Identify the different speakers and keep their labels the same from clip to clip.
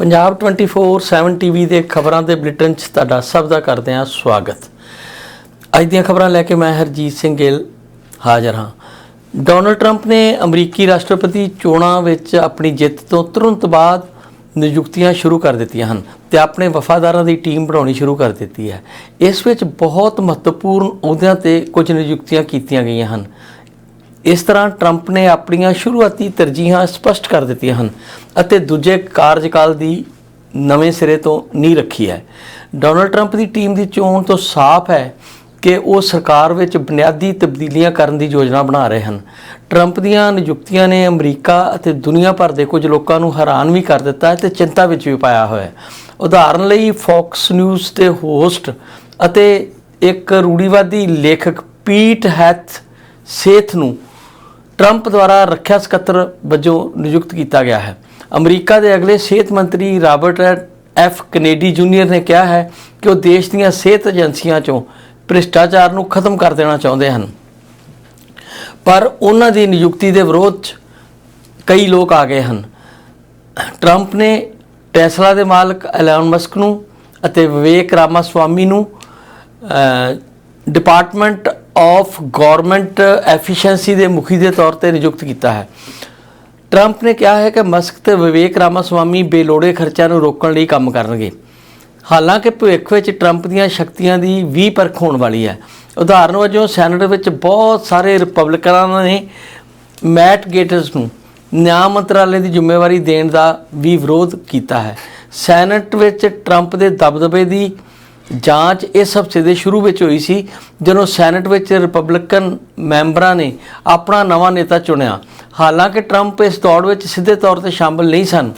Speaker 1: Punjab 24/7 TV ਦੇ ਖਬਰਾਂ ਦੇ ਬੁਲੇਟਿਨ 'ਚ ਤੁਹਾਡਾ ਸਭ ਦਾ ਕਰਦੇ ਹਾਂ ਸਵਾਗਤ। ਅੱਜ ਦੀਆਂ ਖਬਰਾਂ ਲੈ ਕੇ ਮੈਂ ਹਰਜੀਤ ਸਿੰਘ ਗਿੱਲ ਹਾਜ਼ਰ ਹਾਂ। ਡੋਨਲਡ ਟਰੰਪ ਨੇ ਅਮਰੀਕੀ ਰਾਸ਼ਟਰਪਤੀ ਚੋਣਾਂ ਵਿੱਚ ਆਪਣੀ ਜਿੱਤ ਤੋਂ ਤੁਰੰਤ ਬਾਅਦ ਨਿਯੁਕਤੀਆਂ ਸ਼ੁਰੂ ਕਰ ਦਿੱਤੀਆਂ ਹਨ ਤੇ ਆਪਣੇ ਵਫਾਦਾਰਾਂ ਦੀ ਟੀਮ ਬਣਾਉਣੀ ਸ਼ੁਰੂ ਕਰ ਦਿੱਤੀ ਹੈ। ਇਸ ਵਿੱਚ ਬਹੁਤ ਮਹੱਤਵਪੂਰਨ ਅਹੁਦਿਆਂ ਤੇ ਕੁਝ ਨਿਯੁਕਤੀਆਂ ਕੀਤੀਆਂ ਗਈਆਂ ਹਨ। ਇਸ ਤਰ੍ਹਾਂ ਟਰੰਪ ਨੇ ਆਪਣੀਆਂ ਸ਼ੁਰੂਆਤੀ ਤਰਜੀਹਾਂ ਸਪਸ਼ਟ ਕਰ ਦਿੱਤੀਆਂ ਹਨ ਅਤੇ ਦੂਜੇ ਕਾਰਜਕਾਲ ਦੀ ਨਵੇਂ ਸਿਰੇ ਤੋਂ ਨੀਂਹ ਰੱਖੀ ਹੈ। ਡੋਨਲਡ ਟਰੰਪ ਦੀ ਟੀਮ ਦੀ ਚੋਣ ਤੋਂ ਸਾਫ਼ ਹੈ ਕਿ ਉਹ ਸਰਕਾਰ ਵਿੱਚ ਬੁਨਿਆਦੀ ਤਬਦੀਲੀਆਂ ਕਰਨ ਦੀ ਯੋਜਨਾ ਬਣਾ ਰਹੇ ਹਨ। ਟਰੰਪ ਦੀਆਂ ਨਿਯੁਕਤੀਆਂ ਨੇ ਅਮਰੀਕਾ ਅਤੇ ਦੁਨੀਆ ਭਰ ਦੇ ਕੁਝ ਲੋਕਾਂ ਨੂੰ ਹੈਰਾਨ ਵੀ ਕਰ ਦਿੱਤਾ ਹੈ ਤੇ ਚਿੰਤਾ ਵਿੱਚ ਵੀ ਪਾਇਆ ਹੋਇਆ ਹੈ। ਉਦਾਹਰਨ ਲਈ ਫੌਕਸ ਨਿਊਜ਼ ਦੇ ਹੋਸਟ ਅਤੇ ਇੱਕ ਰੂੜੀਵਾਦੀ ਲੇਖਕ ਪੀਟ ਹੈਥ ਸੇਥ ਨੂੰ ਟਰੰਪ ਦੁਆਰਾ ਰੱਖਿਆ ਸਕੱਤਰ ਵਜੋਂ ਨਿਯੁਕਤ ਕੀਤਾ ਗਿਆ ਹੈ। ਅਮਰੀਕਾ ਦੇ ਅਗਲੇ ਸਿਹਤ ਮੰਤਰੀ ਰਾਬਰਟ ਐਫ ਕੈਨੇਡੀ ਜੂਨੀਅਰ ਨੇ ਕਿਹਾ ਹੈ ਕਿ ਉਹ ਦੇਸ਼ ਦੀਆਂ ਸਿਹਤ ਏਜੰਸੀਆਂ ਚੋਂ ਭ੍ਰਿਸ਼ਟਾਚਾਰ ਨੂੰ ਖਤਮ ਕਰ ਦੇਣਾ ਚਾਹੁੰਦੇ ਹਨ। ਪਰ ਉਹਨਾਂ ਦੀ ਨਿਯੁਕਤੀ ਦੇ ਵਿਰੋਧ 'ਚ ਕਈ ਲੋਕ ਆ ਗਏ ਹਨ। ਟਰੰਪ ਨੇ ਟੈਸਲਾ ਦੇ ਮਾਲਕ ਐਲਨ ਮਸਕ ਨੂੰ ਅਤੇ ਵਿਵੇਕ ਰਾਮਾਸਵਾਮੀ ਨੂੰ ਡਿਪਾਰਟਮੈਂਟ ਆਫ ਗਵਰਨਮੈਂਟ ਐਫੀਸ਼ੀਐਂਸੀ ਦੇ ਮੁਖੀ ਦੇ ਤੌਰ ਤੇ ਨਿਯੁਕਤ ਕੀਤਾ ਹੈ। ਟਰੰਪ ਨੇ ਕਿਹਾ ਹੈ ਕਿ ਮਸਕ ਤੇ ਵਿਵੇਕ ਰਾਮਾਸਵਾਮੀ ਬੇਲੋੜੇ ਖਰਚਿਆਂ ਨੂੰ ਰੋਕਣ ਲਈ ਕੰਮ ਕਰਨਗੇ। ਹਾਲਾਂਕਿ ਭਵਿੱਖ ਵਿੱਚ ਟਰੰਪ ਦੀਆਂ ਸ਼ਕਤੀਆਂ ਦੀ ਵੀ ਪਰਖ ਹੋਣ ਵਾਲੀ ਹੈ। ਉਦਾਹਰਨ ਵਜੋਂ ਸੈਨੇਟ ਵਿੱਚ ਬਹੁਤ ਸਾਰੇ ਰਿਪਬਲਿਕਨਾਂ ਨੇ ਮੈਟ ਗੇਟਸ ਨੂੰ ਨਿਆਂ ਮੰਤਰਾਲੇ ਦੀ ਜ਼ਿੰਮੇਵਾਰੀ ਦੇਣ ਦਾ ਵੀ ਵਿਰੋਧ ਕੀਤਾ ਹੈ। ਸੈਨੇਟ ਵਿੱਚ ਟਰੰਪ ਦੇ ਦਬਦਬੇ ਦੀ ਜਾਂਚ ਇਸ ਹਫ਼ਤੇ ਦੇ ਸ਼ੁਰੂ ਵਿੱਚ ਹੋਈ ਸੀ, ਜਦੋਂ ਸੈਨੇਟ ਵਿੱਚ ਰਿਪਬਲਿਕਨ ਮੈਂਬਰਾਂ ਨੇ ਆਪਣਾ ਨਵਾਂ ਨੇਤਾ ਚੁਣਿਆ। ਹਾਲਾਂਕਿ ਟਰੰਪ ਇਸ ਦੌੜ ਵਿੱਚ ਸਿੱਧੇ ਤੌਰ ਤੇ ਸ਼ਾਮਲ ਨਹੀਂ ਸਨ।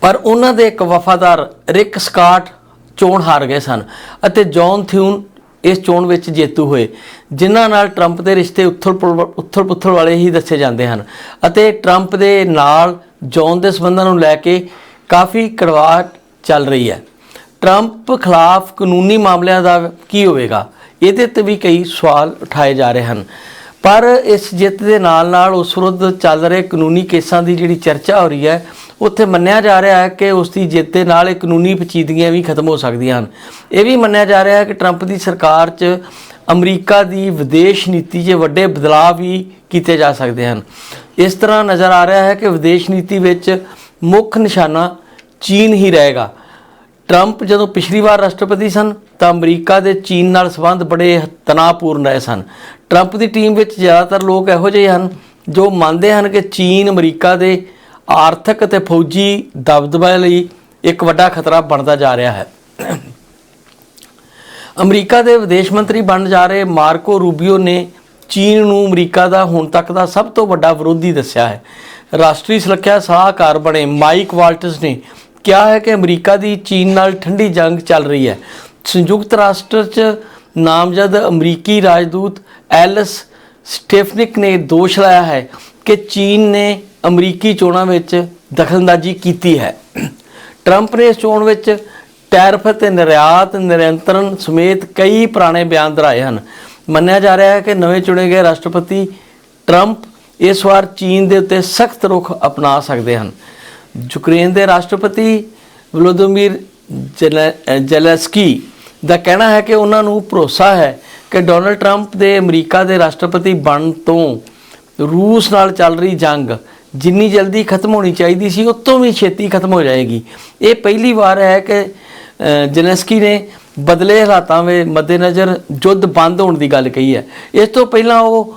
Speaker 1: ਪਰ ਉਹਨਾਂ ਦੇ ਇੱਕ ਵਫਾਦਾਰ ਰਿਕ ਸਕਾਟ ਚੋਣ ਹਾਰ ਗਏ ਸਨ ਅਤੇ ਜੌਨ ਥਿਊਨ ਇਸ ਚੋਣ ਵਿੱਚ ਜੇਤੂ ਹੋਏ, ਜਿਨ੍ਹਾਂ ਨਾਲ ਟਰੰਪ ਦੇ ਰਿਸ਼ਤੇ ਉੱਥਲ ਪੁਲ- ਉੱਥਲ ਪੁੱਥਲ ਵਾਲੇ ਹੀ ਦੱਸੇ ਜਾਂਦੇ ਹਨ ਅਤੇ ਟਰੰਪ ਦੇ ਨਾਲ ਜੌਨ ਦੇ ਸਬੰਧਾਂ ਨੂੰ ਲੈ ਕੇ ਕਾਫੀ ਕੜਵਾਹਟ ਚੱਲ ਰਹੀ ਹੈ। ਟਰੰਪ ਖਿਲਾਫ ਕਾਨੂੰਨੀ ਮਾਮਲਿਆਂ ਦਾ ਕੀ ਹੋਵੇਗਾ? ਇਹਦੇ ਤੇ ਵੀ ਕਈ ਸਵਾਲ ਉਠਾਏ ਜਾ ਰਹੇ ਹਨ। ਪਰ ਇਸ ਜਿੱਤ ਦੇ ਨਾਲ ਨਾਲ ਉਸ ਵਿਰੁੱਧ ਚੱਲ ਰਹੇ ਕਾਨੂੰਨੀ ਕੇਸਾਂ ਦੀ ਜਿਹੜੀ ਚਰਚਾ ਹੋ ਰਹੀ ਹੈ, ਉੱਥੇ ਮੰਨਿਆ ਜਾ ਰਿਹਾ ਹੈ ਕਿ ਉਸ ਦੀ ਜਿੱਤ ਦੇ ਨਾਲ ਇਹ ਕਾਨੂੰਨੀ ਪਚੀਦਗੀਆਂ ਵੀ ਖਤਮ ਹੋ ਸਕਦੀਆਂ ਹਨ। ਇਹ ਵੀ ਮੰਨਿਆ ਜਾ ਰਿਹਾ ਹੈ ਕਿ ਟਰੰਪ ਦੀ ਸਰਕਾਰ 'ਚ ਅਮਰੀਕਾ ਦੀ ਵਿਦੇਸ਼ ਨੀਤੀ 'ਚ ਵੱਡੇ ਬਦਲਾਅ ਵੀ ਕੀਤੇ ਜਾ ਸਕਦੇ ਹਨ। ਇਸ ਤਰ੍ਹਾਂ ਨਜ਼ਰ ਆ ਰਿਹਾ ਹੈ ਕਿ ਵਿਦੇਸ਼ ਨੀਤੀ ਵਿੱਚ ਮੁੱਖ ਨਿਸ਼ਾਨਾ ਚੀਨ ਹੀ ਰਹੇਗਾ। ਟਰੰਪ ਜਦੋਂ ਪਿਛਲੀ ਵਾਰ ਰਾਸ਼ਟਰਪਤੀ ਸਨ, ਤਾਂ ਅਮਰੀਕਾ ਦੇ ਚੀਨ ਨਾਲ ਸੰਬੰਧ ਬੜੇ ਤਣਾਅਪੂਰਨ ਰਹੇ ਸਨ। ਟਰੰਪ ਦੀ ਟੀਮ ਵਿੱਚ ਜ਼ਿਆਦਾਤਰ ਲੋਕ ਇਹੋ ਜਿਹੇ ਹਨ, ਜੋ ਮੰਨਦੇ ਹਨ ਕਿ ਚੀਨ ਅਮਰੀਕਾ ਦੇ ਆਰਥਿਕ ਅਤੇ ਫੌਜੀ ਦਬਦਬੇ ਲਈ ਇੱਕ ਵੱਡਾ ਖਤਰਾ ਬਣਦਾ ਜਾ ਰਿਹਾ ਹੈ। ਅਮਰੀਕਾ ਦੇ ਵਿਦੇਸ਼ ਮੰਤਰੀ ਬਣ ਜਾ ਰਹੇ ਮਾਰਕੋ ਰੂਬੀਓ ਨੇ ਚੀਨ ਨੂੰ ਅਮਰੀਕਾ ਦਾ ਹੁਣ ਤੱਕ ਦਾ ਸਭ ਤੋਂ ਵੱਡਾ ਵਿਰੋਧੀ ਦੱਸਿਆ ਹੈ। ਰਾਸ਼ਟਰੀ ਸੁਰੱਖਿਆ ਸਲਾਹਕਾਰ ਬਣੇ ਮਾਈਕ ਵਾਲਟਸ ਨੇ ਕਿਹਾ ਹੈ ਕਿ ਅਮਰੀਕਾ ਦੀ ਚੀਨ ਨਾਲ ਠੰਡੀ ਜੰਗ ਚੱਲ ਰਹੀ ਹੈ। ਸੰਯੁਕਤ ਰਾਸ਼ਟਰ 'ਚ ਨਾਮਜ਼ਦ ਅਮਰੀਕੀ ਰਾਜਦੂਤ ਐਲਿਸ ਸਟੇਫਨਿਕ ਨੇ ਦੋਸ਼ ਲਾਇਆ ਹੈ ਕਿ ਚੀਨ ਨੇ ਅਮਰੀਕੀ ਚੋਣਾਂ ਵਿੱਚ ਦਖਲਅੰਦਾਜ਼ੀ ਕੀਤੀ ਹੈ। ਟਰੰਪ ਨੇ ਇਸ ਚੋਣ ਵਿੱਚ ਟੈਰਫ ਤੇ ਨਿਰਯਾਤ ਨਿਰੰਤਰਣ ਸਮੇਤ ਕਈ ਪੁਰਾਣੇ ਬਿਆਨ ਦਰਾਏ ਹਨ। ਮੰਨਿਆ ਜਾ ਰਿਹਾ ਹੈ ਕਿ ਨਵੇਂ ਚੁਣੇ ਗਏ ਰਾਸ਼ਟਰਪਤੀ ਟਰੰਪ ਇਸ ਵਾਰ ਚੀਨ ਦੇ ਉੱਤੇ ਸਖਤ ਰੁਖ ਅਪਣਾ ਸਕਦੇ ਹਨ। ਯੂਕਰੇਨ ਦੇ ਰਾਸ਼ਟਰਪਤੀ ਵਲੋਦੀਮੀਰ ਜ਼ੈਲੇ- ਜ਼ੈਲੈਂਸਕੀ ਦਾ ਕਹਿਣਾ ਹੈ ਕਿ ਉਹਨਾਂ ਨੂੰ ਭਰੋਸਾ ਹੈ ਕਿ ਡੋਨਲਡ ਟਰੰਪ ਦੇ ਅਮਰੀਕਾ ਦੇ ਰਾਸ਼ਟਰਪਤੀ ਬਣਨ ਤੋਂ ਰੂਸ ਨਾਲ ਚੱਲ ਰਹੀ ਜੰਗ ਜਿੰਨੀ ਜਲਦੀ ਖਤਮ ਹੋਣੀ ਚਾਹੀਦੀ ਸੀ ਉਸ ਵੀ ਛੇਤੀ ਖਤਮ ਹੋ ਜਾਏਗੀ। ਇਹ ਪਹਿਲੀ ਵਾਰ ਹੈ ਕਿ ਅ, ਨੇ ਬਦਲੇ ਹਾਲਾਤਾਂ ਦੇ ਮੱਦੇਨਜ਼ਰ ਯੁੱਧ ਬੰਦ ਹੋਣ ਦੀ ਗੱਲ ਕਹੀ ਹੈ। ਇਸ ਤੋਂ ਪਹਿਲਾਂ ਉਹ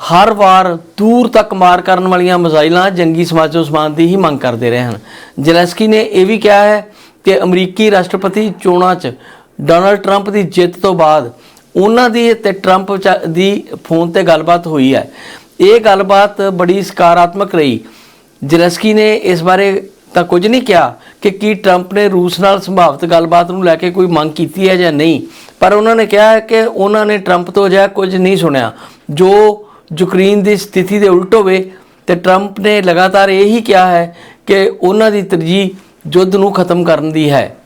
Speaker 1: ਹਰ ਵਾਰ ਦੂਰ ਤੱਕ ਮਾਰ ਕਰਨ ਵਾਲੀਆਂ ਮਿਜ਼ਾਈਲਾਂ ਜੰਗੀ ਸਮਾਜੋ ਸਮਾਨ ਦੀ ਹੀ ਮੰਗ ਕਰਦੇ ਰਹੇ ਹਨ। ਜ਼ੈਲੈਂਸਕੀ ਨੇ ਇਹ ਵੀ ਕਿਹਾ ਹੈ ਕਿ ਅਮਰੀਕੀ ਰਾਸ਼ਟਰਪਤੀ ਚੋਣਾਂ 'ਚ ਡੋਨਲਡ ਟਰੰਪ ਦੀ ਜਿੱਤ ਤੋਂ ਬਾਅਦ ਉਹਨਾਂ ਦੀ ਤੇ ਟਰੰਪ ਵਿਚਾ- ਦੀ ਫੋਨ ਤੇ ਗੱਲਬਾਤ ਹੋਈ ਹੈ। ਇਹ ਗੱਲਬਾਤ ਬੜੀ ਸਕਾਰਾਤਮਕ ਰਹੀ। ਜ਼ੈਲੈਂਸਕੀ ਨੇ ਇਸ ਬਾਰੇ ਤਾਂ ਕੁਝ ਨਹੀਂ ਕਿਹਾ ਕਿ ਕੀ ਟਰੰਪ ਨੇ ਰੂਸ ਨਾਲ ਸੰਭਾਵਿਤ ਗੱਲਬਾਤ ਨੂੰ ਲੈ ਕੇ ਕੋਈ ਮੰਗ ਕੀਤੀ ਹੈ ਜਾਂ ਨਹੀਂ, ਪਰ ਉਹਨਾਂ ਨੇ ਕਿਹਾ ਕਿ ਉਹਨਾਂ ਨੇ ਟਰੰਪ ਤੋਂ ਅਜਿਹਾ ਕੁਝ ਨਹੀਂ ਸੁਣਿਆ। ਜੋ ਯੂਕਰੇਨ ਦੀ ਸਥਿਤੀ ਦੇ ਉਲਟ ਹੋਵੇ ਤੇ ਟਰੰਪ ਨੇ ਲਗਾਤਾਰ ਇਹੀ ਕਿਹਾ ਹੈ ਕਿ ਉਹਨਾਂ ਦੀ ਤਰਜੀਹ ਯੁੱਧ ਨੂੰ ਖਤਮ ਕਰਨ ਦੀ ਹੈ।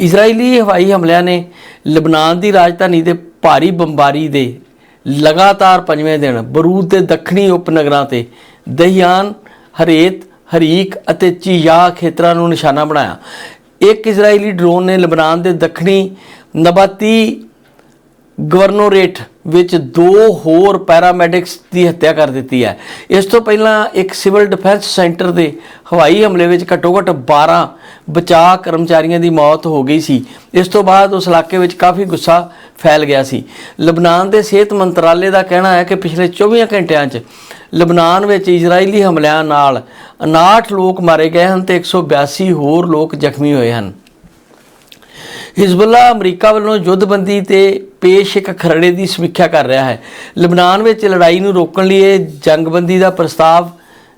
Speaker 1: ਇਜ਼ਰਾਈਲੀ ਹਵਾਈ ਹਮਲਿਆਂ ਨੇ ਲਬਨਾਨ ਦੀ ਰਾਜਧਾਨੀ ਦੇ ਭਾਰੀ ਬੰਬਾਰੀ ਦੇ ਲਗਾਤਾਰ ਪੰਜਵੇਂ ਦਿਨ ਬਰੂਦ ਦੇ ਦੱਖਣੀ ਉਪਨਗਰਾਂ ਤੇ ਦਹੀਆਨ, ਹਰੇਤ, ਹਰੀਕ ਅਤੇ ਚੀਆ ਖੇਤਰਾਂ ਨੂੰ ਨਿਸ਼ਾਨਾ ਬਣਾਇਆ। ਇੱਕ ਇਜ਼ਰਾਈਲੀ ਡਰੋਨ ਨੇ ਲਬਨਾਨ ਦੇ ਦੱਖਣੀ ਨਬਾਤੀ ਗਵਰਨੋਰੇਟ ਵਿੱਚ ਦੋ ਹੋਰ ਪੈਰਾਮੈਡਿਕਸ ਦੀ ਹੱਤਿਆ ਕਰ ਦਿੱਤੀ ਹੈ। ਇਸ ਤੋਂ ਪਹਿਲਾਂ ਇੱਕ ਸਿਵਲ ਡਿਫੈਂਸ ਸੈਂਟਰ ਦੇ ਹਵਾਈ ਹਮਲੇ ਵਿੱਚ ਘੱਟੋ-ਘੱਟ 12 ਬਚਾਅ ਕਰਮਚਾਰੀਆਂ ਦੀ ਮੌਤ ਹੋ ਗਈ ਸੀ। ਇਸ ਤੋਂ ਬਾਅਦ ਉਸ ਇਲਾਕੇ ਵਿੱਚ ਕਾਫੀ ਗੁੱਸਾ ਫੈਲ ਗਿਆ ਸੀ। ਲਬਨਾਨ ਦੇ ਸਿਹਤ ਮੰਤਰਾਲੇ ਦਾ ਕਹਿਣਾ ਹੈ ਕਿ ਪਿਛਲੇ 24 ਘੰਟਿਆਂ 'ਚ ਲਬਨਾਨ ਵਿੱਚ ਇਜ਼ਰਾਈਲੀ ਹਮਲਿਆਂ ਨਾਲ 59 ਲੋਕ ਮਾਰੇ ਗਏ ਹਨ ਤੇ 182 ਹੋਰ ਲੋਕ ਜ਼ਖਮੀ ਹੋਏ ਹਨ। ਹਿਜ਼ਬੁੱਲਾ ਅਮਰੀਕਾ ਵੱਲੋਂ ਯੁੱਧਬੰਦੀ ਤੇ ਪੇਸ਼ ਇੱਕ ਖਰੜੇ ਦੀ ਸਮੀਖਿਆ ਕਰ ਰਿਹਾ ਹੈ। ਲਬਨਾਨ ਵਿੱਚ ਲੜਾਈ ਨੂੰ ਰੋਕਣ ਲਈ ਇਹ ਜੰਗਬੰਦੀ ਦਾ ਪ੍ਰਸਤਾਵ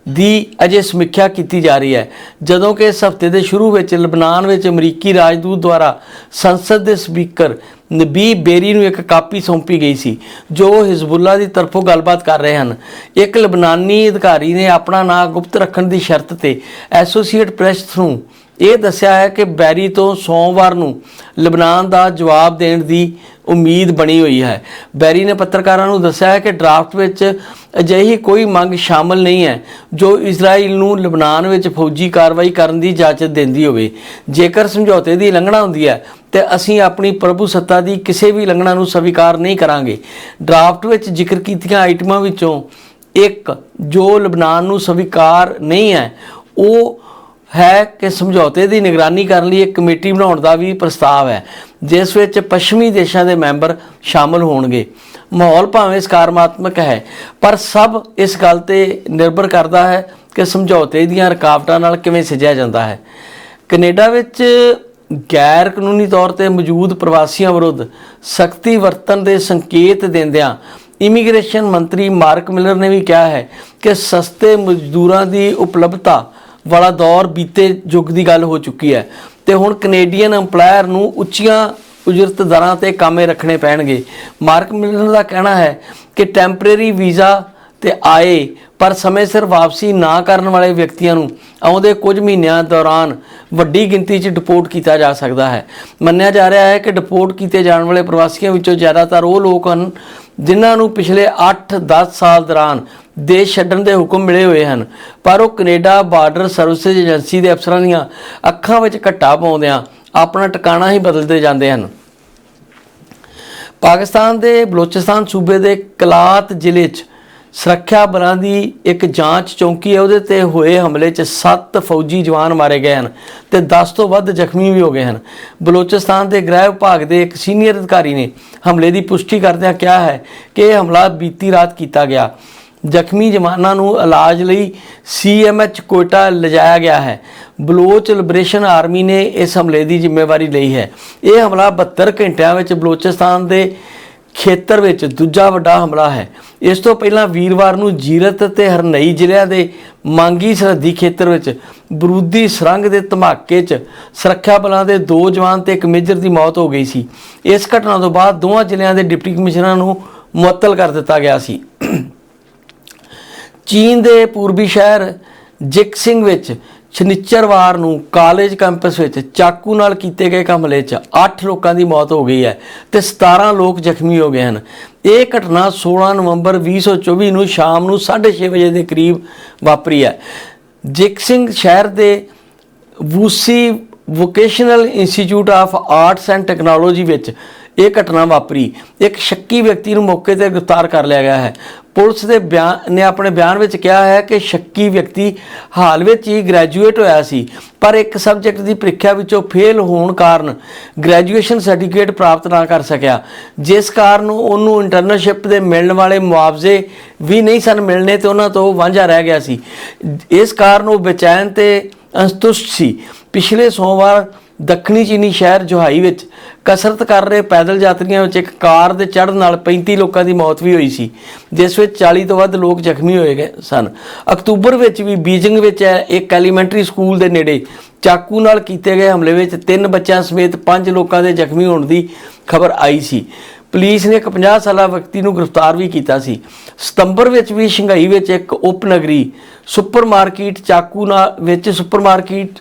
Speaker 1: ਦੀ ਅਜੇ ਸਮੀਖਿਆ ਕੀਤੀ ਜਾ ਰਹੀ ਹੈ। ਜਦੋਂ ਕਿ ਇਸ ਹਫ਼ਤੇ ਦੇ ਸ਼ੁਰੂ ਵਿੱਚ ਲਬਨਾਨ ਵਿੱਚ ਅਮਰੀਕੀ ਰਾਜਦੂਤ ਦੁਆਰਾ ਸੰਸਦ ਦੇ ਸਪੀਕਰ ਨਬੀ ਬੇਰੀ ਨੂੰ ਇੱਕ ਕਾਪੀ ਸੌਂਪੀ ਗਈ ਸੀ, ਜੋ ਹਿਜ਼ਬੁੱਲਾ ਦੀ ਤਰਫੋਂ ਗੱਲਬਾਤ ਕਰ ਰਹੇ ਹਨ। ਇੱਕ ਲਬਨਾਨੀ ਅਧਿਕਾਰੀ ਨੇ ਆਪਣਾ ਨਾਂ ਗੁਪਤ ਰੱਖਣ ਦੀ ਸ਼ਰਤ ਤੇ ਐਸੋਸੀਏਟ ਪ੍ਰੈਸ ਨੂੰ ਇਹ ਦੱਸਿਆ ਹੈ ਕਿ ਬੈਰੀ ਤੋਂ ਸੋਮਵਾਰ ਨੂੰ ਲਬਨਾਨ ਦਾ ਜਵਾਬ ਦੇਣ ਦੀ ਉਮੀਦ ਬਣੀ ਹੋਈ ਹੈ। ਬੈਰੀ ਨੇ ਪੱਤਰਕਾਰਾਂ ਨੂੰ ਦੱਸਿਆ ਹੈ ਕਿ ਡਰਾਫਟ ਵਿੱਚ ਅਜਿਹੀ ਕੋਈ ਮੰਗ ਸ਼ਾਮਲ ਨਹੀਂ ਹੈ ਜੋ ਇਜ਼ਰਾਈਲ ਨੂੰ ਲਬਨਾਨ ਵਿੱਚ ਫੌਜੀ ਕਾਰਵਾਈ ਕਰਨ ਦੀ ਇਜਾਜ਼ਤ ਦਿੰਦੀ ਹੋਵੇ। ਜੇਕਰ ਸਮਝੌਤੇ ਦੀ ਉਲੰਘਣਾ ਹੁੰਦੀ ਹੈ, ਤੇ ਅਸੀਂ ਆਪਣੀ ਪ੍ਰਭੂ ਸੱਤਾ ਦੀ ਕਿਸੇ ਵੀ ਉਲੰਘਣਾ ਨੂੰ ਸਵੀਕਾਰ ਨਹੀਂ ਕਰਾਂਗੇ। ਡਰਾਫਟ ਵਿੱਚ ਜ਼ਿਕਰ ਕੀਤੀਆਂ ਆਈਟਮਾਂ ਵਿੱਚੋਂ ਇੱਕ ਜੋ ਲਬਨਾਨ ਨੂੰ ਸਵੀਕਾਰ ਨਹੀਂ ਹੈ, ਉਹ ਹੈ ਕਿ ਸਮਝੌਤੇ ਦੀ ਨਿਗਰਾਨੀ ਕਰਨ ਲਈ ਇੱਕ ਕਮੇਟੀ ਬਣਾਉਣ ਦਾ ਵੀ ਪ੍ਰਸਤਾਵ ਹੈ, ਜਿਸ ਵਿੱਚ ਪੱਛਮੀ ਦੇਸ਼ਾਂ ਦੇ ਮੈਂਬਰ ਸ਼ਾਮਲ ਹੋਣਗੇ। ਮਾਹੌਲ ਭਾਵੇਂ ਸਕਾਰਾਤਮਕ ਹੈ, ਪਰ ਸਭ ਇਸ ਗੱਲ ਤੇ ਨਿਰਭਰ ਕਰਦਾ ਹੈ ਕਿ ਸਮਝੌਤੇ ਦੀਆਂ ਰੁਕਾਵਟਾਂ ਨਾਲ ਕਿਵੇਂ ਸਿੱਝਿਆ ਜਾਂਦਾ ਹੈ। ਕੈਨੇਡਾ ਵਿੱਚ ਗੈਰ ਕਾਨੂੰਨੀ ਤੌਰ ਤੇ ਮੌਜੂਦ ਪ੍ਰਵਾਸੀਆਂ ਵਿਰੁੱਧ ਸਖਤੀ ਵਰਤਣ ਦੇ ਸੰਕੇਤ ਦਿੰਦਿਆਂ ਇਮੀਗ੍ਰੇਸ਼ਨ ਮੰਤਰੀ ਮਾਰਕ ਮਿਲਰ ਨੇ ਵੀ ਕਿਹਾ ਹੈ ਕਿ ਸਸਤੇ ਮਜ਼ਦੂਰਾਂ ਦੀ ਉਪਲਬਧਤਾ ਵਾਲਾ ਦੌਰ ਬੀਤੇ ਯੁੱਗ ਦੀ ਗੱਲ ਹੋ ਚੁੱਕੀ ਹੈ। ਤੇ ਹੁਣ ਕੈਨੇਡੀਅਨ EMPLOYER ਨੂੰ ਉੱਚੀਆਂ ਉਜਰਤ ਦਰਾਂ ਤੇ ਕਾਮੇ ਰੱਖਣੇ ਪੈਣਗੇ। ਮਾਰਕ ਮਿਲਰ ਦਾ ਕਹਿਣਾ ਹੈ ਕਿ ਟੈਂਪਰੇਰੀ ਵੀਜ਼ਾ ਤੇ ਆਏ, ਪਰ ਸਮੇਂ ਸਿਰ ਵਾਪਸੀ ਨਾ ਕਰਨ ਵਾਲੇ ਵਿਅਕਤੀਆਂ ਨੂੰ ਆਉਂਦੇ ਕੁਝ ਮਹੀਨਿਆਂ ਦੌਰਾਨ ਵੱਡੀ ਗਿਣਤੀ 'ਚ ਡਿਪੋਰਟ ਕੀਤਾ ਜਾ ਸਕਦਾ ਹੈ। ਮੰਨਿਆ ਜਾ ਰਿਹਾ ਹੈ ਕਿ ਡਿਪੋਰਟ ਕੀਤੇ ਜਾਣ ਵਾਲੇ ਪ੍ਰਵਾਸੀਆਂ ਵਿੱਚੋਂ ਜ਼ਿਆਦਾਤਰ ਉਹ ਲੋਕ ਹਨ ਜਿਨ੍ਹਾਂ ਨੂੰ ਪਿਛਲੇ 8-10 ਸਾਲ ਦੌਰਾਨ ਦੇਸ਼ ਛੱਡਣ ਦੇ ਹੁਕਮ ਮਿਲੇ ਹੋਏ ਹਨ। ਪਰ ਉਹ ਕੈਨੇਡਾ ਬਾਰਡਰ ਸਰਵਿਸਿਜ਼ ਏਜੰਸੀ ਦੇ ਅਫਸਰਾਂ ਦੀਆਂ ਅੱਖਾਂ ਵਿੱਚ ਘੱਟਾ ਪਾਉਂਦਿਆਂ ਆਪਣਾ ਟਿਕਾਣਾ ਹੀ ਬਦਲਦੇ ਜਾਂਦੇ ਹਨ। ਪਾਕਿਸਤਾਨ ਦੇ ਬਲੋਚਿਸਤਾਨ ਸੂਬੇ ਦੇ ਕਲਾਤ ਜ਼ਿਲ੍ਹੇ 'ਚ ਸੁਰੱਖਿਆ ਬਲਾਂ ਦੀ ਇੱਕ ਜਾਂਚ ਚੌਂਕੀ ਹੈ, ਉਹਦੇ ਤੇ ਹੋਏ ਹਮਲੇ 'ਚ 7 ਫੌਜੀ ਜਵਾਨ ਮਾਰੇ ਗਏ ਹਨ ਤੇ 10 ਤੋਂ ਵੱਧ ਜ਼ਖਮੀ ਵੀ ਹੋ ਗਏ ਹਨ। ਬਲੋਚਿਸਤਾਨ ਦੇ ਗ੍ਰਹਿ ਵਿਭਾਗ ਦੇ ਇੱਕ ਸੀਨੀਅਰ ਅਧਿਕਾਰੀ ਨੇ ਹਮਲੇ ਦੀ ਪੁਸ਼ਟੀ ਕਰਦਿਆਂ ਕਿਹਾ ਹੈ ਕਿ ਇਹ ਹਮਲਾ ਬੀਤੀ ਰਾਤ ਕੀਤਾ ਗਿਆ। ਜ਼ਖਮੀ ਜਵਾਨਾਂ ਨੂੰ ਇਲਾਜ ਲਈ ਸੀਐਮਐਚ ਕੋਇਟਾ ਲਿਜਾਇਆ ਗਿਆ ਹੈ। ਬਲੋਚ ਲਿਬਰੇਸ਼ਨ ਆਰਮੀ ਨੇ ਇਸ ਹਮਲੇ ਦੀ ਜ਼ਿੰਮੇਵਾਰੀ ਲਈ ਹੈ। ਇਹ ਹਮਲਾ 72 ਘੰਟਿਆਂ ਵਿੱਚ ਬਲੋਚਿਸਤਾਨ ਦੇ ਖੇਤਰ ਵਿੱਚ ਦੂਜਾ ਵੱਡਾ ਹਮਲਾ ਹੈ। ਇਸ ਤੋਂ ਪਹਿਲਾਂ ਵੀਰਵਾਰ ਨੂੰ ਜੀਰਤ ਅਤੇ ਹਰਨਈ ਜ਼ਿਲ੍ਹਿਆਂ ਦੇ ਮੰਗੀ ਸਰਹੱਦੀ ਖੇਤਰ ਵਿੱਚ ਬਰੂਦੀ ਸੁਰੰਗ ਦੇ ਧਮਾਕੇ 'ਚ ਸੁਰੱਖਿਆ ਬਲਾਂ ਦੇ ਦੋ ਜਵਾਨ ਤੇ ਇੱਕ ਮੇਜਰ ਦੀ ਮੌਤ ਹੋ ਗਈ ਸੀ। ਇਸ ਘਟਨਾ ਤੋਂ ਬਾਅਦ ਦੋਵਾਂ ਜ਼ਿਲ੍ਹਿਆਂ ਦੇ ਡਿਪਟੀ ਕਮਿਸ਼ਨਰਾਂ ਨੂੰ ਮੁਅੱਤਲ ਕਰ ਦਿੱਤਾ ਗਿਆ ਸੀ। ਚੀਨ ਦੇ ਪੂਰਬੀ ਸ਼ਹਿਰ ਜਿਕਸਿੰਗ ਵਿੱਚ ਸ਼ਨੀਚਰਵਾਰ ਨੂੰ ਕਾਲਜ ਕੈਂਪਸ ਵਿੱਚ ਚਾਕੂ ਨਾਲ ਕੀਤੇ ਗਏ ਇੱਕ ਹਮਲੇ 'ਚ 8 ਲੋਕਾਂ ਦੀ ਮੌਤ ਹੋ ਗਈ ਹੈ ਤੇ 17 ਲੋਕ ਜ਼ਖਮੀ ਹੋ ਗਏ ਹਨ। ਇਹ ਘਟਨਾ 16 ਨਵੰਬਰ 2024 ਨੂੰ ਸ਼ਾਮ ਨੂੰ 6:30 ਵਜੇ ਦੇ ਕਰੀਬ ਵਾਪਰੀ ਹੈ। ਜਿਕਸਿੰਗ ਸ਼ਹਿਰ ਦੇ Wuxi vocational institute of arts and technology ਵਿੱਚ ਇਹ ਘਟਨਾ ਵਾਪਰੀ। ਇੱਕ ਸ਼ੱਕੀ ਵਿਅਕਤੀ ਨੂੰ ਮੌਕੇ ਤੇ ਗ੍ਰਿਫਤਾਰ ਕਰ ਲਿਆ ਗਿਆ ਹੈ। ਪੁਲਿਸ ਦੇ ਬਿਆਨ ਨੇ ਆਪਣੇ ਬਿਆਨ ਵਿੱਚ ਕਿਹਾ ਹੈ ਕਿ ਸ਼ੱਕੀ ਵਿਅਕਤੀ ਹਾਲ ਵਿੱਚ ਹੀ ਗ੍ਰੈਜੂਏਟ ਹੋਇਆ ਸੀ, ਪਰ ਇੱਕ ਸਬਜੈਕਟ ਦੀ ਪ੍ਰੀਖਿਆ ਵਿੱਚੋਂ ਫੇਲ ਹੋਣ ਕਾਰਨ ਗ੍ਰੈਜੂਏਸ਼ਨ ਸਰਟੀਫਿਕੇਟ ਪ੍ਰਾਪਤ ਨਾ ਕਰ ਸਕਿਆ, ਜਿਸ ਕਾਰਨ ਉਹਨੂੰ ਇੰਟਰਨਸ਼ਿਪ ਦੇ ਮਿਲਣ ਵਾਲੇ ਮੁਆਵਜ਼ੇ ਵੀ ਨਹੀਂ ਸਨ ਮਿਲਣੇ ਤੇ ਉਹਨਾਂ ਤੋਂ ਵਾਂਝਾ ਰਹਿ ਗਿਆ ਸੀ। ਇਸ ਕਾਰਨ ਉਹ ਬੇਚੈਨ ਤੇ ਅਸੰਤੁਸ਼ਟ ਸੀ। ਪਿਛਲੇ ਸੋਮਵਾਰ ਦੱਖਣੀ ਚੀਨੀ ਸ਼ਹਿਰ ਜੁਹਾਈ ਵਿੱਚ ਕਸਰਤ ਕਰ ਰਹੇ ਪੈਦਲ ਯਾਤਰੀਆਂ ਵਿੱਚ ਇੱਕ ਕਾਰ ਦੇ ਚੜ੍ਹਨ ਨਾਲ 35 ਲੋਕਾਂ ਦੀ ਮੌਤ ਵੀ ਹੋਈ ਸੀ, ਜਿਸ ਵਿੱਚ 40 ਤੋਂ ਵੱਧ ਲੋਕ ਜ਼ਖਮੀ ਹੋਏ ਗਏ ਸਨ। ਅਕਤੂਬਰ ਵਿੱਚ ਵੀ ਬੀਜਿੰਗ ਵਿੱਚ ਇੱਕ ਐਲੀਮੈਂਟਰੀ ਸਕੂਲ ਦੇ ਨੇੜੇ ਚਾਕੂ ਨਾਲ ਕੀਤੇ ਗਏ ਹਮਲੇ ਵਿੱਚ ਤਿੰਨ ਬੱਚਿਆਂ ਸਮੇਤ ਪੰਜ ਲੋਕਾਂ ਦੇ ਜ਼ਖਮੀ ਹੋਣ ਦੀ ਖਬਰ ਆਈ ਸੀ। ਪੁਲਿਸ ਨੇ ਇੱਕ 50 ਸਾਲਾ ਵਿਅਕਤੀ ਨੂੰ ਗ੍ਰਿਫਤਾਰ ਵੀ ਕੀਤਾ ਸੀ। ਸਤੰਬਰ ਵਿੱਚ ਵੀ ਸ਼ੰਘਾਈ ਵਿੱਚ ਇੱਕ ਉਪਨਗਰੀ ਸੁਪਰਮਾਰਕੀਟ ਚਾਕੂ ਨਾਲ ਵਿੱਚ ਸੁਪਰਮਾਰਕੀਟ